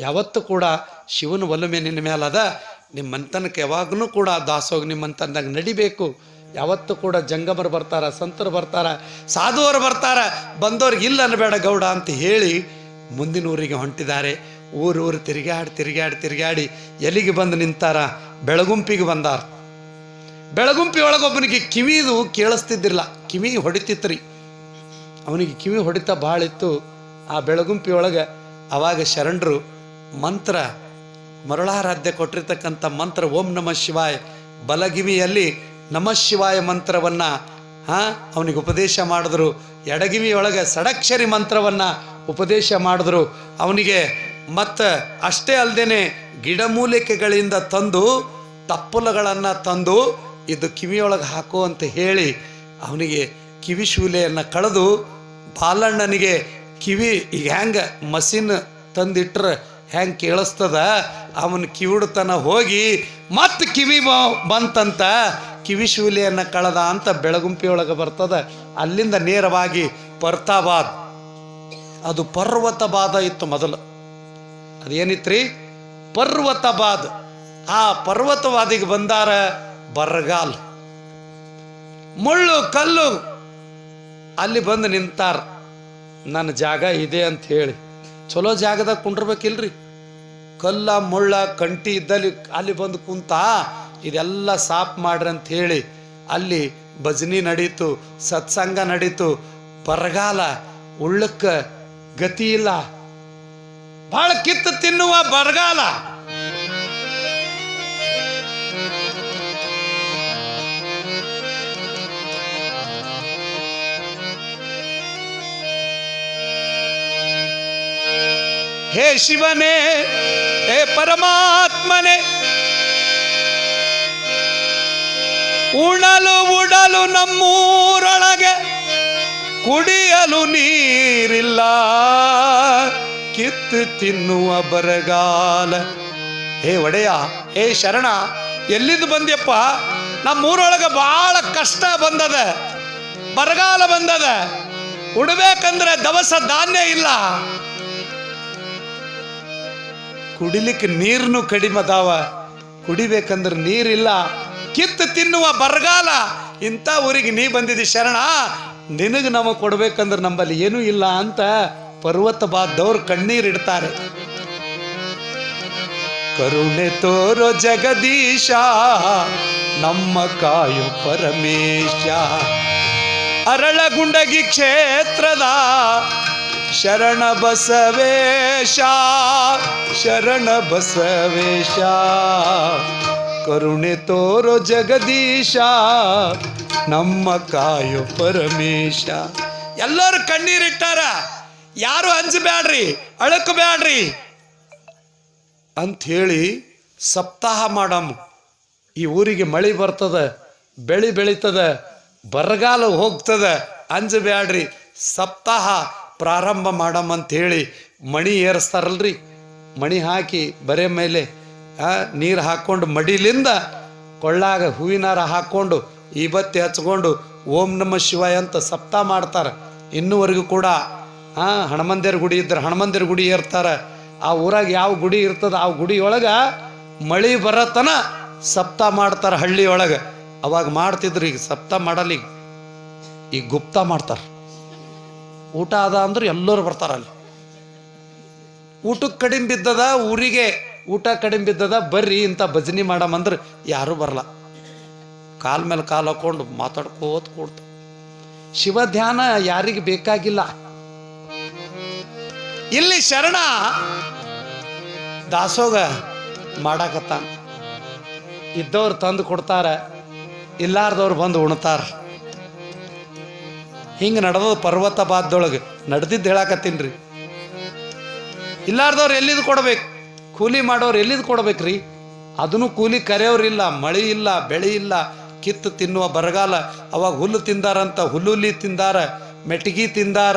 ಯಾವತ್ತೂ ಕೂಡ ಶಿವನ ಒಲುಮೆ ನಿನ್ನ ಮೇಲದ ನಿಮ್ಮ ಮಂತನಕ್ಕೆ ಯಾವಾಗಲೂ ಕೂಡ ದಾಸೋಗಿ ನಿಮ್ಮ ಮಂತನದಾಗ ನಡಿಬೇಕು. ಯಾವತ್ತೂ ಕೂಡ ಜಂಗಮರು ಬರ್ತಾರ, ಸಂತರು ಬರ್ತಾರ, ಸಾಧುವರು ಬರ್ತಾರ, ಬಂದವ್ರಿಗೆ ಇಲ್ಲ ಅನ್ಬೇಡ ಗೌಡ ಅಂತ ಹೇಳಿ ಮುಂದಿನ ಊರಿಗೆ ಹೊಂಟಿದ್ದಾರೆ. ಊರು ಊರು ತಿರುಗಾಡಿ ತಿರುಗಾಡಿ ತಿರುಗಾಡಿ ಎಲ್ಲಿಗೆ ಬಂದು ನಿಂತಾರ? ಬೆಳಗುಂಪಿಗೆ ಬಂದಾರ. ಬೆಳಗುಂಪಿ ಒಳಗೊಬ್ಬನಿಗೆ ಕಿವಿದು ಕೇಳಿಸ್ತಿದ್ದಿರಲ್ಲ ಕಿವಿ ಹೊಡಿತಿತ್ರಿ ಅವನಿಗೆ ಕಿವಿ ಹೊಡಿತ ಭಾಳ ಆ ಬೆಳಗುಂಪಿ ಒಳಗೆ ಅವಾಗ ಶರಣರು ಮಂತ್ರ ಮರುಳಾರಾಧ್ಯ ಕೊಟ್ಟಿರ್ತಕ್ಕಂಥ ಮಂತ್ರ ಓಂ ನಮಃ ಶಿವಾಯ. ಬಲಗಿವಿಯಲ್ಲಿ ನಮಃ ಶಿವಾಯ ಮಂತ್ರವನ್ನ, ಹಾಂ, ಅವನಿಗೆ ಉಪದೇಶ ಮಾಡಿದ್ರು. ಎಡಗಿವಿಯೊಳಗೆ ಸಡಕ್ಷರಿ ಮಂತ್ರವನ್ನ ಉಪದೇಶ ಮಾಡಿದ್ರು. ಅವನಿಗೆ ಮತ್ತು ಅಷ್ಟೇ ಅಲ್ಲದೇನೆ ಗಿಡಮೂಲಿಕೆಗಳಿಂದ ತಂದು, ತಪ್ಪುಲಗಳನ್ನು ತಂದು, ಇದು ಕಿವಿಯೊಳಗೆ ಹಾಕು ಅಂತ ಹೇಳಿ ಅವನಿಗೆ ಕಿವಿ ಶೂಲೆಯನ್ನು ಕಳೆದು, ಬಾಲಣ್ಣನಿಗೆ ಕಿವಿ ಈಗ ಹ್ಯಾಂಗೆ ಮಸೀನ್ ತಂದಿಟ್ರೆ ಹೆಂಗೆ ಕೇಳಿಸ್ತದ? ಅವನ ಕಿವಿಡ್ತನ ಹೋಗಿ, ಮತ್ತೆ ಕಿವಿ ಬಂತಂತ, ಕಿವಿ ಶೂಲೆಯನ್ನು ಕಳೆದ ಅಂತ ಬೆಳಗುಂಪಿ ಬರ್ತದ. ಅಲ್ಲಿಂದ ನೇರವಾಗಿ ಪರ್ತಾಬಾದ್. ಅದು ಪರ್ವತಬಾದ ಇತ್ತು ಮೊದಲು. ಅದೇನಿತ್ರಿ? ಪರ್ವತಬಾದ್. ಆ ಪರ್ವತವಾದಿಗೆ ಬಂದಾರ ಬರಗಾಲ್. ಮುಳ್ಳು, ಕಲ್ಲು. ಅಲ್ಲಿ ಬಂದು ನಿಂತಾರ. ನನ್ನ ಜಾಗ ಇದೆ ಅಂತ ಹೇಳಿ. ಚಲೋ ಜಾಗದಾಗ ಕುಂಡ್ರಬೇಕಿಲ್ರಿ? ಕಲ್ಲ, ಮುಳ್ಳ, ಕಂಟಿ ಇದ್ದಲ್ಲಿ ಅಲ್ಲಿ ಬಂದು ಕುಂತ, ಇದೆಲ್ಲ ಸಾಪ್ ಮಾಡ್ರಿ ಅಂತ ಹೇಳಿ ಅಲ್ಲಿ ಭಜನಿ ನಡೀತು, ಸತ್ಸಂಗ ನಡೀತು, ಬರಗಾಲ, ಉಳ್ಳಕ್ಕ ಗತಿ ಇಲ್ಲ. ಬಹಳ ಕಿತ್ತು ತಿನ್ನುವ ಬರಗಾಲ. ಹೇ ಶಿವನೇ, ಹೇ ಪರಮಾತ್ಮನೇ, ಉಣಲು ಉಡಲು ನಮ್ಮೂರೊಳಗೆ ಕುಡಿಯಲು ನೀರಿಲ್ಲ. ಕಿತ್ತು ತಿನ್ನುವ ಬರಗಾಲ. ಹೇ ಒಡೆಯ, ಹೇ ಶರಣ ಎಲ್ಲಿದ್ದು ಬಂದ್ಯಪ್ಪ? ನಮ್ಮೂರೊಳಗೆ ಭಾಳ ಕಷ್ಟ ಬಂದದ, ಬರಗಾಲ ಬಂದದ. ಉಡಬೇಕಂದ್ರೆ ದವಸ ಧಾನ್ಯ ಇಲ್ಲ. ಕುಡಿಲಿಕ್ಕೆ ನೀರ್ನು ಕಡಿಮೆ ಅದಾವ. ಕುಡಿಬೇಕಂದ್ರೆ ನೀರಿಲ್ಲ. ಕಿತ್ತು ತಿನ್ನುವ ಬರಗಾಲ. ಇಂಥ ಊರಿಗೆ ನೀ ಬಂದಿದ್ದಿ ಶರಣ. ನಿನಗೆ ನಮಗೆ ಕೊಡ್ಬೇಕಂದ್ರೆ ನಮ್ಮಲ್ಲಿ ಏನೂ ಇಲ್ಲ ಅಂತ ಪರ್ವತ ಬಾದ್ದವ್ರು ಕಣ್ಣೀರಿಡ್ತಾರೆ ಕರುಣೆ ತೋರೋ ಜಗದೀಶ, ನಮ್ಮ ಕಾಯು ಪರಮೇಶ. ಅರಳಗುಂಡಗಿ ಕ್ಷೇತ್ರದ ಶರಣ ಬಸವೇಶ ಶರಣ ಬಸವೇಶ, ಕರುಣೆ ತೋರು ಜಗದೀಶ, ನಮ್ಮ ಕಾಯು ಪರಮೇಶ. ಎಲ್ಲರೂ ಕಣ್ಣೀರಿಟ್ಟಾರ ಯಾರು ಅಂಜಬೇಡ್ರಿ ಅಳಕಬೇಡ್ರಿ ಅಂಥೇಳಿ ಸಪ್ತಾಹ ಮಾಡಮ್. ಈ ಊರಿಗೆ ಮಳೆ ಬರ್ತದ, ಬೆಳೆ ಬೆಳೀತದ, ಬರಗಾಲ ಹೋಗ್ತದ ಅಂಜಬ್ಯಾಡ್ರಿ ಸಪ್ತಾಹ ಪ್ರಾರಂಭ ಮಾಡಮ್ಮಂತ ಹೇಳಿ ಮಣಿ ಏರಿಸ್ತಾರಲ್ರಿ. ಮಣಿ ಹಾಕಿ ಬರೆ ಮೇಲೆ ನೀರು ಹಾಕ್ಕೊಂಡು ಮಡಿಲಿಂದ ಕೊಳ್ಳಾಗ ಹೂವಿನಾರ ಹಾಕ್ಕೊಂಡು ಈ ಬತ್ತಿ ಹಚ್ಕೊಂಡು ಓಂ ನಮ ಶಿವಾಯ ಅಂತ ಸಪ್ತ ಮಾಡ್ತಾರೆ. ಇನ್ನೂವರೆಗೂ ಕೂಡ ಹನುಮಂದಿರ ಗುಡಿ ಇದ್ರೆ ಹನುಮಂದಿರ ಗುಡಿ ಏರ್ತಾರೆ. ಆ ಊರಾಗ ಯಾವ ಗುಡಿ ಇರ್ತದ, ಆ ಗುಡಿ ಒಳಗ ಮಳಿ ಬರತನ ಸಪ್ತ ಮಾಡ್ತಾರ ಹಳ್ಳಿ ಒಳಗ ಅವಾಗ ಮಾಡ್ತಿದ್ರು ಈಗ ಸಪ್ತ ಮಾಡಲಿ ಈಗ ಗುಪ್ತ ಮಾಡ್ತಾರೆ. ಊಟ ಅದ ಅಂದ್ರೆ ಎಲ್ಲರೂ ಬರ್ತಾರ ಅಲ್ಲಿ. ಊಟಕ್ಕೆ ಕಡಿಮೆ ಬಿದ್ದದ ಊರಿಗೆ, ಊಟ ಕಡಿಮೆ ಬಿದ್ದದ ಬರ್ರಿ ಇಂಥ ಭಜನೆ ಮಾಡಮಂದ್ರೆ ಯಾರೂ ಬರಲ್ಲ ಕಾಲ್ ಮೇಲೆ ಕಾಲು ಹಾಕೊಂಡು ಮಾತಾಡ್ಕೋತ ಕೂಡ್ತು. ಶಿವ ಧ್ಯಾನ ಯಾರಿಗೆ ಬೇಕಾಗಿಲ್ಲ. ಇಲ್ಲಿ ಶರಣ ದಾಸೋಗ ಮಾಡಾಕತ್ತಾನ. ಇದ್ದವ್ರು ತಂದು ಕೊಡ್ತಾರೆ, ಇಲ್ಲಾರ್ದವ್ರು ಬಂದು ಉಣ್ತಾರ. ಹಿಂಗೆ ನಡೆದ ಪರ್ವತ ಬಾದ್ದೊಳಗೆ ನಡೆದಿದ್ದು ಹೇಳಾಕತ್ತೀನಿ ರೀ ಇಲ್ಲಾರ್ದವ್ರು ಎಲ್ಲಿದು ಕೊಡ್ಬೇಕು? ಕೂಲಿ ಮಾಡೋರು ಎಲ್ಲಿದು ಕೊಡ್ಬೇಕ್ರಿ? ಅದನ್ನು ಕೂಲಿ ಕರೆಯೋರಿಲ್ಲ ಮಳೆ ಇಲ್ಲ, ಬೆಳೆ ಇಲ್ಲ, ಕಿತ್ತು ತಿನ್ನುವ ಬರಗಾಲ, ಅವಾಗ ಹುಲ್ಲು ತಿಂದಾರಂತ ಹುಲ್ಲುಲಿ ತಿಂದಾರ, ಮೆಟ್ಗಿ ತಿಂದಾರ.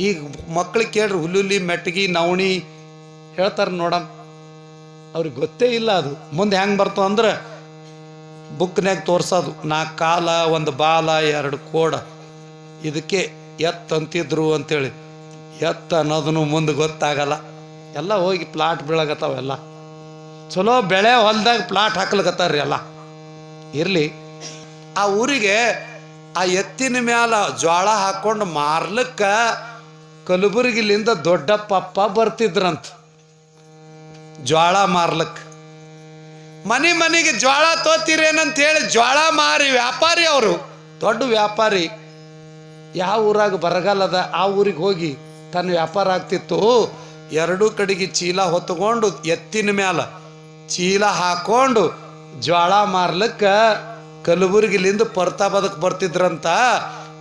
ಈಗ ಮಕ್ಳು ಕೇಳ್ರಿ ಹುಲ್ಲುಲಿ ಮೆಟ್ಗಿ, ನವಣಿ ಹೇಳ್ತಾರೆ ನೋಡಮ್. ಅವ್ರಿಗೆ ಗೊತ್ತೇ ಇಲ್ಲ ಅದು. ಮುಂದೆ ಹೆಂಗೆ ಬರ್ತಾವಂದ್ರೆ ಬುಕ್ನ್ಯಾಗ ತೋರ್ಸೋದು ನಾಲ್ಕು ಕಾಲ, ಒಂದು ಬಾಲ, ಎರಡು ಕೋಡ. ಇದಕ್ಕೆ ಎತ್ ಅಂತಿದ್ರು ಅಂತೇಳಿ. ಎತ್ತ ಅನ್ನೋದನ್ನು ಮುಂದೆ ಗೊತ್ತಾಗಲ್ಲ. ಎಲ್ಲ ಹೋಗಿ ಪ್ಲಾಟ್ ಬೀಳಗತ್ತಾವೆಲ್ಲ ಚಲೋ ಬೆಳೆ ಹೊಲ್ದಾಗ ಪ್ಲಾಟ್ ಹಾಕ್ಲಕತ್ತಾರ್ರಿ ಎಲ್ಲ. ಇರಲಿ, ಆ ಊರಿಗೆ ಆ ಎತ್ತಿನ ಮ್ಯಾಲ ಜ್ವಾಳ ಹಾಕ್ಕೊಂಡು ಮಾರ್ಲಿಕ್ಕೆ ಕಲಬುರಗಿಲಿಂದ ದೊಡ್ಡ ಪಪ್ಪ ಬರ್ತಿದ್ರಂತ. ಜ್ವಾಳ ಮಾರ್ಲಕ್ಕ. ಮನೆ ಮನೆಗೆ ಜ್ವಾಳ ತೋತಿರೇನಂತ ಹೇಳಿ ಜ್ವಾಳ ಮಾರಿ ವ್ಯಾಪಾರಿ ಅವರು. ದೊಡ್ಡ ವ್ಯಾಪಾರಿ. ಯಾವ ಊರಾಗ ಬರಗಾಲದ ಆ ಊರಿಗೆ ಹೋಗಿ ತನ್ನ ವ್ಯಾಪಾರ ಆಗ್ತಿತ್ತು, ಎರಡೂ ಕಡೆಗೆ ಚೀಲ ಹೊತ್ಕೊಂಡು ಎತ್ತಿನ ಮ್ಯಾಲ ಚೀಲ ಹಾಕೊಂಡು ಜ್ವಾಳ ಮಾರ್ಲಕ್ಕ ಕಲಬುರ್ಗಿಲಿಂದ ಪರ್ತಾ ಬದಕ್ ಬರ್ತಿದ್ರಂತ.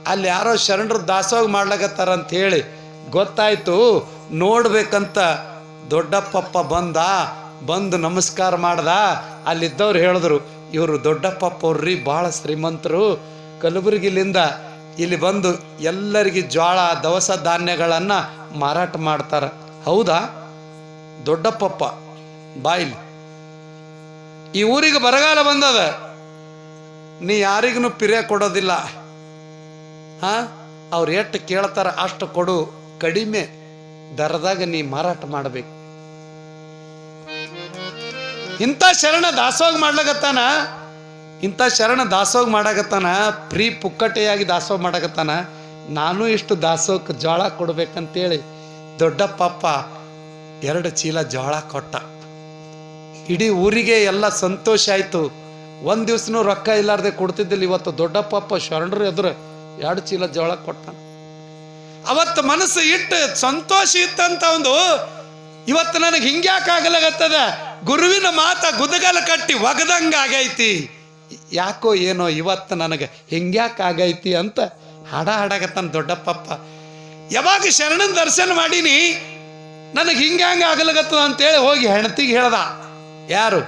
ಅಲ್ಲಿ ಯಾರೋ ಶರಣರು ದಾಸೋಗ ಮಾಡ್ಲಕತ್ತಾರಂತ ಹೇಳಿ ಗೊತ್ತಾಯ್ತು, ನೋಡ್ಬೇಕಂತ ದೊಡ್ಡಪ್ಪಪ್ಪ ಬಂದ, ಬಂದು ನಮಸ್ಕಾರ ಮಾಡ್ದ. ಅಲ್ಲಿದ್ದವ್ರು ಹೇಳಿದ್ರು, ಇವರು ದೊಡ್ಡಪ್ಪಪ್ಪ ಅವ್ರಿ ಭಾಳ ಶ್ರೀಮಂತರು. ಕಲಬುರಗಿಲಿಂದ ಇಲ್ಲಿ ಬಂದು ಎಲ್ಲರಿಗೆ ಜೋಳ ದವಸ ಧಾನ್ಯಗಳನ್ನು ಮಾರಾಟ ಮಾಡ್ತಾರೆ. ಹೌದಾ? ದೊಡ್ಡಪ್ಪಪ್ಪ, ಬಾಯಿಲಿ. ಈ ಊರಿಗೆ ಬರಗಾಲ ಬಂದದ. ನೀ ಯಾರಿಗೂ ಪಿರೆ ಕೊಡೋದಿಲ್ಲ. ಹಾ? ಅವ್ರು ಎಷ್ಟು ಕೇಳ್ತಾರ ಅಷ್ಟು ಕೊಡು. ಕಡಿಮೆ ದರದಾಗ ನೀ ಮಾರಾಟ ಮಾಡಬೇಕು. ಇಂಥ ಶರಣ ದಾಸೋಗ ಮಾಡ್ಲಾಗತ್ತಾನ ಇಂಥ ಶರಣ ದಾಸೋಗ ಮಾಡಾಕತ್ತಾನ ಫ್ರೀ ಪುಕ್ಕಟೆಯಾಗಿ ದಾಸೋಗ ಮಾಡಾಕತ್ತಾನ, ನಾನು ಇಷ್ಟು ದಾಸೋಗಕ್ಕೆ ಜೋಳ ಕೊಡ್ಬೇಕಂತೇಳಿ ದೊಡ್ಡ ಪಾಪ ಎರಡು ಚೀಲ ಜೋಳ ಕೊಟ್ಟ. ಇಡೀ ಊರಿಗೆ ಎಲ್ಲ ಸಂತೋಷ ಆಯ್ತು. ಒಂದು ದಿವ್ಸನೂ ರೊಕ್ಕ ಇಲ್ಲಾರ್ದೆ ಕೊಡ್ತಿದ್ದಿಲ್ಲ, ಇವತ್ತು ದೊಡ್ಡ ಪಾಪ ಶರಣರು ಎದುರು ಎರಡು ಚೀಲ ಜೋಳ ಕೊಟ್ಟ ಅವತ್ತು ಮನಸ್ಸು ಇಟ್ಟು ಸಂತೋಷ ಇತ್ತಂತ ಒಂದು, ಇವತ್ತು ನನಗೆ ಹಿಂಗ್ಯಾಕಾಗಲಾಗತ್ತದ ಗುರುವಿನ ಮಾತ ಗುದಗಲ ಕಟ್ಟಿ ಒಗದಂಗ ಆಗೈತಿ ಯಾಕೋ ಏನೋ ಇವತ್ತು ನನಗೆ ಹಿಂಗ್ಯಾಕೆ ಆಗೈತಿ ಅಂತ ಹಾಡ ಹಾಡಾಗತ್ತಾನ ದೊಡ್ಡಪ್ಪಪ್ಪ. ಯಾವಾಗ ಶರಣನ ದರ್ಶನ ಮಾಡೀನಿ? ನನಗೆ ಹಿಂಗ್ಯಾಂಗ ಆಗಲಗತ್ತ ಅಂತೇಳಿ ಹೋಗಿ ಹೆಣತಿಗೆ ಹೇಳ್ದ. ಯಾರು?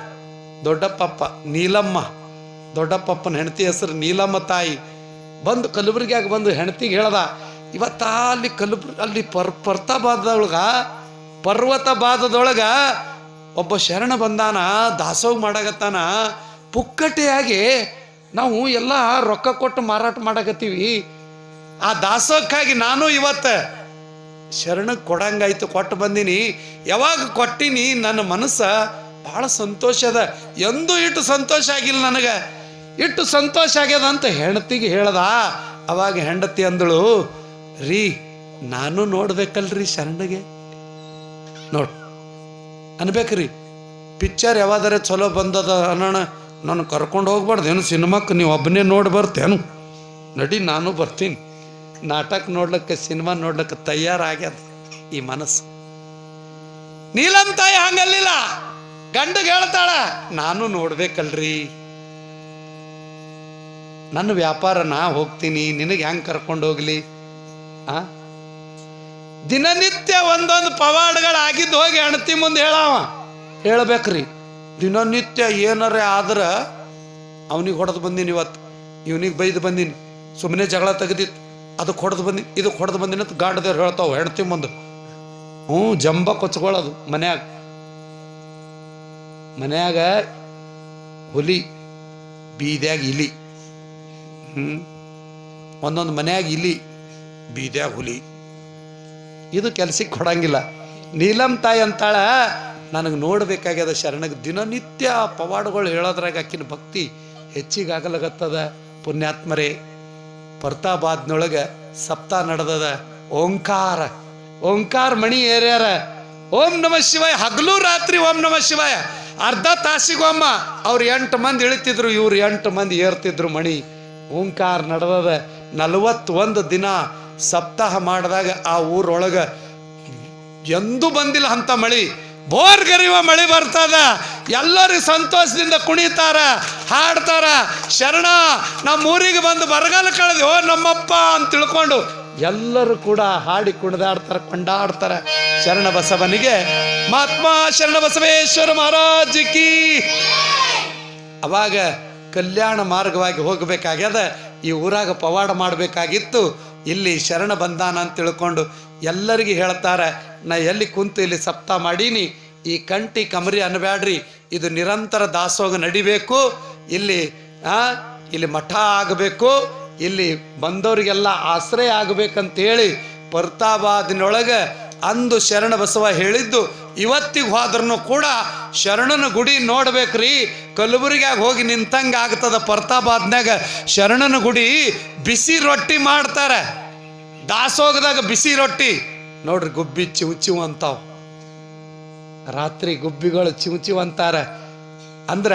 ದೊಡ್ಡಪ್ಪಪ್ಪ, ನೀಲಮ್ಮ. ದೊಡ್ಡಪ್ಪಪ್ಪನ ಹೆಣತಿ ಹೆಸರು ನೀಲಮ್ಮ ತಾಯಿ. ಬಂದು ಕಲಬುರಗಿಯಾಗ ಬಂದು ಹೆಣತಿಗೆ ಹೇಳ್ದ, ಇವತ್ತ ಅಲ್ಲಿ ಕಲಬುರ್ ಅಲ್ಲಿ ಪರ್ ಪರ್ತಾಬಾದದೊಳಗ ಪರ್ವತ ಬಾದದೊಳಗ ಒಬ್ಬ ಶರಣ ಬಂದಾನ, ದಾಸೋಗ ಮಾಡಾಕತ್ತಾನ ಪುಕ್ಕಟೆಯಾಗಿ ನಾವು ಎಲ್ಲ ರೊಕ್ಕ ಕೊಟ್ಟು ಮಾರಾಟ ಮಾಡಕತ್ತೀವಿ. ಆ ದಾಸಕ್ಕಾಗಿ ನಾನು ಇವತ್ತು ಶರಣಕ್ಕೆ ಕೊಡಂಗಾಯ್ತು, ಕೊಟ್ಟು ಬಂದೀನಿ. ಯಾವಾಗ ಕೊಟ್ಟಿನಿ ನನ್ನ ಮನಸ್ಸು ಭಾಳ ಸಂತೋಷ ಅದ. ಎಂದೂ ಇಟ್ಟು ಸಂತೋಷ ಆಗಿಲ್ಲ ನನಗೆ. ಇಟ್ಟು ಸಂತೋಷ ಆಗ್ಯದ ಅಂತ ಹೆಂಡತಿಗೆ ಹೇಳ್ದ. ಅವಾಗ ಹೆಂಡತಿ ಅಂದಳು, ರೀ, ನಾನು ನೋಡ್ಬೇಕಲ್ರಿ ಶರಣಗೆ. ನೋಡ್, ಅನ್ಬೇಕ್ರಿ. ಪಿಕ್ಚರ್ ಯಾವಾದರೆ ಚಲೋ ಬಂದದ ಅನ್ನೋಣ. ನಾನು ಕರ್ಕೊಂಡು ಹೋಗ್ಬಾರ್ದು. ಏನು ಸಿನಿಮಾಕ್ಕೆ ನೀವು ಒಬ್ಬನೇ ನೋಡಿ ಬರ್ತೇನು? ನಡಿ, ನಾನು ಬರ್ತೀನಿ. ನಾಟಕ ನೋಡ್ಲಿಕ್ಕೆ, ಸಿನಿಮಾ ನೋಡ್ಲಿಕ್ಕೆ ತಯಾರಾಗ್ಯದ ಈ ಮನಸ್ಸು. ನೀಲಂ ತಾಯಿ ಹಂಗಲ್ಲಿಲ್ಲ. ಗಂಡಗೆ ಹೇಳ್ತಾಳ, ನಾನು ನೋಡ್ಬೇಕಲ್ರಿ. ನನ್ನ ವ್ಯಾಪಾರ ನಾ ಹೋಗ್ತೀನಿ. ನಿನಗೆ ಹೆಂಗೆ ಕರ್ಕೊಂಡು ಹೋಗ್ಲಿ? ಆ? ದಿನನಿತ್ಯ ಒಂದೊಂದು ಪವಾಡಗಳಾಗಿದ್ದು ಹೋಗಿ ಹೆಣ್ತಿ ಮುಂದೆ ಹೇಳವ. ಹೇಳ್ಬೇಕ್ರಿ. ದಿನನಿತ್ಯ ಏನಾರ ಆದ್ರೆ ಅವನಿಗೆ ಹೊಡೆದು ಬಂದೀನಿ ಇವತ್ತು. ಇವನಿಗೆ ಬೈದು ಬಂದೀನಿ. ಸುಮ್ಮನೆ ಜಗಳ ತೆಗೆದಿತ್ತು. ಅದಕ್ಕೆ ಹೊಡೆದು ಬಂದಿನಿ. ಇದಕ್ಕೆ ಹೊಡೆದು ಬಂದಿನಿ ಅಂತ ಗಾಂಡದೇವ್ರು ಹೇಳ್ತಾವ. ಹೆಣ್ತಿ ಮುಂದೆ. ಹ್ಞೂ, ಜಂಬ ಕೊಚ್ಕೊಳ್ಳೋದು ಮನ್ಯಾಗ. ಮನ್ಯಾಗ ಹುಲಿ, ಬೀದ್ಯಾಗ ಇಲಿ. ಹ್ಞೂ, ಒಂದೊಂದು ಮನ್ಯಾಗ ಇಲಿ, ಬೀದ್ಯಾಗ ಹುಲಿ. ಇದು ಕೆಲ್ಸಕ್ಕೆ ಕೊಡಂಗಿಲ್ಲ. ನೀಲಂ ತಾಯಿ ಅಂತಾಳ ನನಗೆ ನೋಡ್ಬೇಕಾಗ್ಯದ ಶರಣಗೆ ದಿನನಿತ್ಯ ಪವಾಡಗಳು ಹೇಳೋದ್ರಾಗ ಆಕಿನ ಭಕ್ತಿ ಹೆಚ್ಚಿಗೆ ಆಗಲಾಗತ್ತದ. ಪುಣ್ಯಾತ್ಮರೇ ಪರ್ತಾಬಾದ್ನೊಳಗೆ ಸಪ್ತ ನಡೆದದ. ಓಂಕಾರ ಓಂಕಾರ ಮಣಿ ಏರ್ಯಾರ. ಓಂ ನಮ ಶಿವಾಯ. ಹಗಲು ರಾತ್ರಿ ಓಂ ನಮ ಶಿವಾಯ. ಅರ್ಧ ತಾಸಿಗೊಮ್ಮ ಅವ್ರು ಎಂಟು ಮಂದಿ ಇಳಿತಿದ್ರು, ಇವ್ರು ಎಂಟು ಮಂದಿ ಏರ್ತಿದ್ರು ಮಣಿ. ಓಂಕಾರ ನಡೆದದ. ನಲವತ್ತೊಂದು ದಿನ ಸಪ್ತಾಹ ಮಾಡಿದಾಗ ಆ ಊರೊಳಗೆ ಎಂದೂ ಬಂದಿಲ್ಲ ಅಂತ ಮಳಿ. ಬೋರ್ಗರಿವ ಮಳೆ ಬರ್ತದ, ಎಲ್ಲರೂ ಸಂತೋಷದಿಂದ ಕುಣಿತಾರ, ಹಾಡ್ತಾರ, ಶರಣ ನಮ್ಮ ಊರಿಗೆ ಬಂದು ಬರಗಾಲ ಕಳೆದು, ಓ ನಮ್ಮಪ್ಪ ಅಂತ ತಿಳ್ಕೊಂಡು ಎಲ್ಲರೂ ಕೂಡ ಹಾಡಿ ಕುಣಿದಾಡ್ತಾರೆ, ಕೊಂಡಾಡ್ತಾರೆ. ಶರಣ ಬಸವನಿಗೆ ಮಹಾತ್ಮ ಶರಣ ಬಸವೇಶ್ವರ ಮಹಾರಾಜ್ ಕಿ. ಅವಾಗ ಕಲ್ಯಾಣ ಮಾರ್ಗವಾಗಿ ಹೋಗಬೇಕಾಗ್ಯದ, ಈ ಊರಾಗ ಪವಾಡ ಮಾಡಬೇಕಾಗಿತ್ತು, ಇಲ್ಲಿ ಶರಣ ಬಂದಾನ ಅಂತ ತಿಳ್ಕೊಂಡು ಎಲ್ಲರಿಗೆ ಹೇಳ್ತಾರೆ, ನಾ ಎಲ್ಲಿ ಕುಂತು ಇಲ್ಲಿ ಸಪ್ತ ಮಾಡೀನಿ, ಈ ಕಂಟಿ ಕಮರಿ ಅನ್ಬ್ಯಾಡ್ರಿ ಇದು ನಿರಂತರ ದಾಸೋಗ ನಡಿಬೇಕು, ಇಲ್ಲಿ, ಆ, ಇಲ್ಲಿ ಮಠ ಆಗಬೇಕು, ಇಲ್ಲಿ ಬಂದವರಿಗೆಲ್ಲ ಆಶ್ರಯ ಆಗಬೇಕಂತೇಳಿ ಪರ್ತಾಬಾದಿನೊಳಗೆ ಅಂದು ಶರಣ ಬಸವ ಹೇಳಿದ್ದು, ಇವತ್ತಿಗೆ ಹೋದ್ರೂ ಕೂಡ ಶರಣನ ಗುಡಿ ನೋಡ್ಬೇಕ್ರಿ ಕಲಬುರಗಿಯಾಗ ಹೋಗಿ ನಿಂತಂಗೆ ಆಗ್ತದ ಪರ್ತಾಬಾದ್ನಾಗ ಶರಣನ ಗುಡಿ ಬಿಸಿ ರೊಟ್ಟಿ ಮಾಡ್ತಾರೆ. ದಾಸೋಗದಾಗ ಬಿಸಿ ರೊಟ್ಟಿ. ನೋಡ್ರಿ ಗುಬ್ಬಿ ಚಿವ್ ಚಿವ್ ಅಂತಾವ್. ರಾತ್ರಿ ಗುಬ್ಬಿಗಳು ಚಿವ್ ಚಿವ್ ಅಂತಾರ. ಅಂದ್ರ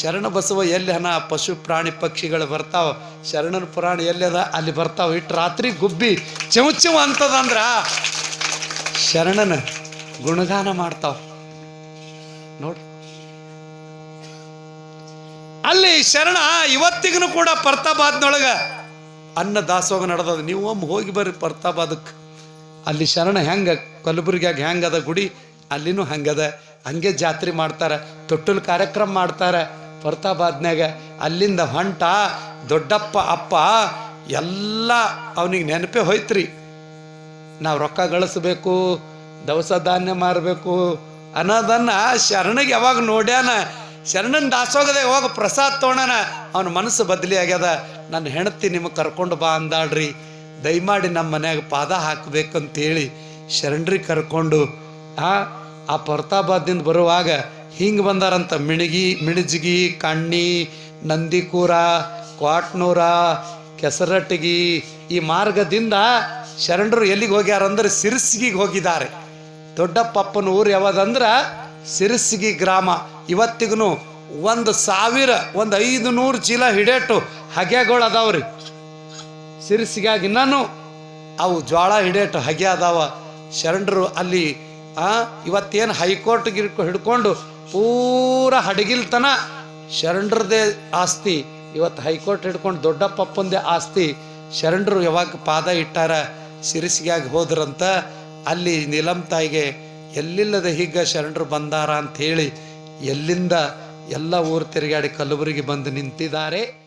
ಶರಣ ಬಸವ ಎಲ್ಲಿ ಹನ ಪಶು ಪ್ರಾಣಿ ಪಕ್ಷಿಗಳು ಬರ್ತಾವ, ಶರಣನ ಪುರಾಣ ಎಲ್ಲಿ ಅದ, ಅಲ್ಲಿ ಬರ್ತಾವ. ಇಟ್ಟು ರಾತ್ರಿ ಗುಬ್ಬಿ ಚಿವ್ ಚಿವ್ ಅಂತದಂದ್ರ ಶರಣನ ಗುಣಗಾನ ಮಾಡ್ತಾವ. ನೋಡ್ರಿ ಅಲ್ಲಿ ಶರಣ ಇವತ್ತಿಗೂ ಕೂಡ ಪರ್ತಾಬಾದ್ನೊಳಗ ಅನ್ನ ದಾಸೋಗ ನಡೆದದ. ನೀವು ಒಮ್ಮೆ ಹೋಗಿ ಬರ್ರಿ ಪರ್ತಾಬಾದಕ್ಕೆ ಅಲ್ಲಿ ಶರಣ ಹೆಂಗ ಕಲಬುರ್ಗಿಯಾಗ ಹೆಂಗದ ಗುಡಿ? ಅಲ್ಲಿನೂ ಹಂಗದ. ಹಂಗೆ ಜಾತ್ರೆ ಮಾಡ್ತಾರೆ, ತೊಟ್ಟಲ್ ಕಾರ್ಯಕ್ರಮ ಮಾಡ್ತಾರೆ. ಪರ್ತಾಬಾದ್ನಾಗ ಅಲ್ಲಿಂದ ಹೊಂಟ, ದೊಡ್ಡಪ್ಪ, ಅಪ್ಪ, ಎಲ್ಲ ಅವನಿಗೆ ನೆನಪೇ ಹೋಯ್ತ್ರಿ. ನಾವು ರೊಕ್ಕ ಗಳಿಸ್ಬೇಕು, ದವಸ ಧಾನ್ಯ ಮಾರಬೇಕು. ಅನ್ನೋದನ್ನು ಶರಣಗೆ ಯಾವಾಗ ನೋಡ್ಯಾನ? ಶರಣನ ದಾಸೋಗದೆ ಹೋಗ ಪ್ರಸಾದ್ ತೋಣನ, ಅವನ ಮನಸ್ಸು ಬದಲಿ ಆಗ್ಯದ. ನನ್ನ ಹೆಣತಿ ನಿಮಗೆ ಕರ್ಕೊಂಡು ಬಾ ಅಂದಾಳ್ರಿ. ದಯಮಾಡಿ ನಮ್ಮ ಮನ್ಯಾಗ ಪಾದ ಹಾಕಬೇಕಂತೇಳಿ ಶರಣರಿಗೆ ಕರ್ಕೊಂಡು, ಆ ಆ ಪರ್ತಾಬಾದಿಂದ ಬರುವಾಗ ಹಿಂಗೆ ಬಂದಾರಂತ. ಮಿಣಗಿ, ಮಿಣಜಿಗಿ, ಕಣ್ಣಿ, ನಂದಿಕೂರ, ಕ್ವಾಟ್ನೂರ, ಕೆಸರಟ್ಟಿಗಿ, ಈ ಮಾರ್ಗದಿಂದ ಶರಣರು ಎಲ್ಲಿಗೆ ಹೋಗ್ಯಾರಂದ್ರೆ ಸಿರಿಸಿಗಿಗೆ ಹೋಗಿದ್ದಾರೆ. ದೊಡ್ಡಪ್ಪಪ್ಪನ ಊರು ಯಾವುದಂದ್ರೆ ಸಿರಸಿಗಿ ಗ್ರಾಮ. ಇವತ್ತಿಗೂ ಒಂದು ಸಾವಿರ, ಒಂದು ಐದು ನೂರು ಚೀಲ ಹಿಡೇಟು ಹಗೆಗಳು ಅದಾವ್ರಿ. ಸಿರಿಸಿಗಾಗಿ ನಾನು ಅವು ಜ್ವಾಳ ಹಿಡೇಟು ಹಗೆ ಅದಾವ. ಶರಣರು ಅಲ್ಲಿ ಇವತ್ತೇನು ಹೈಕೋರ್ಟ್ ಹಿಡ್ಕೊಂಡು ಪೂರ ಹಡಗಿಲ್ತನ ಶರಣರದೇ ಆಸ್ತಿ. ಇವತ್ತು ಹೈಕೋರ್ಟ್ ಹಿಡ್ಕೊಂಡು ದೊಡ್ಡಪ್ಪಪ್ಪಂದೇ ಆಸ್ತಿ. ಶರಣರು ಯಾವಾಗ ಪಾದ ಇಟ್ಟಾರ ಸಿರಿಸಿಗಾಗಿ ಹೋದ್ರಂತ ಅಲ್ಲಿ ನೀಲಂ ತಾಯಿಗೆ ಎಲ್ಲಿಲ್ಲದ ಹೀಗ ಶರಣರು ಬಂದಾರ ಅಂತ ಹೇಳಿ ಎಲ್ಲಿಂದ ಎಲ್ಲ ಊರು ತಿರುಗಾಡಿ ಕಲಬುರಗಿ ಬಂದು ನಿಂತಿದ್ದಾರೆ?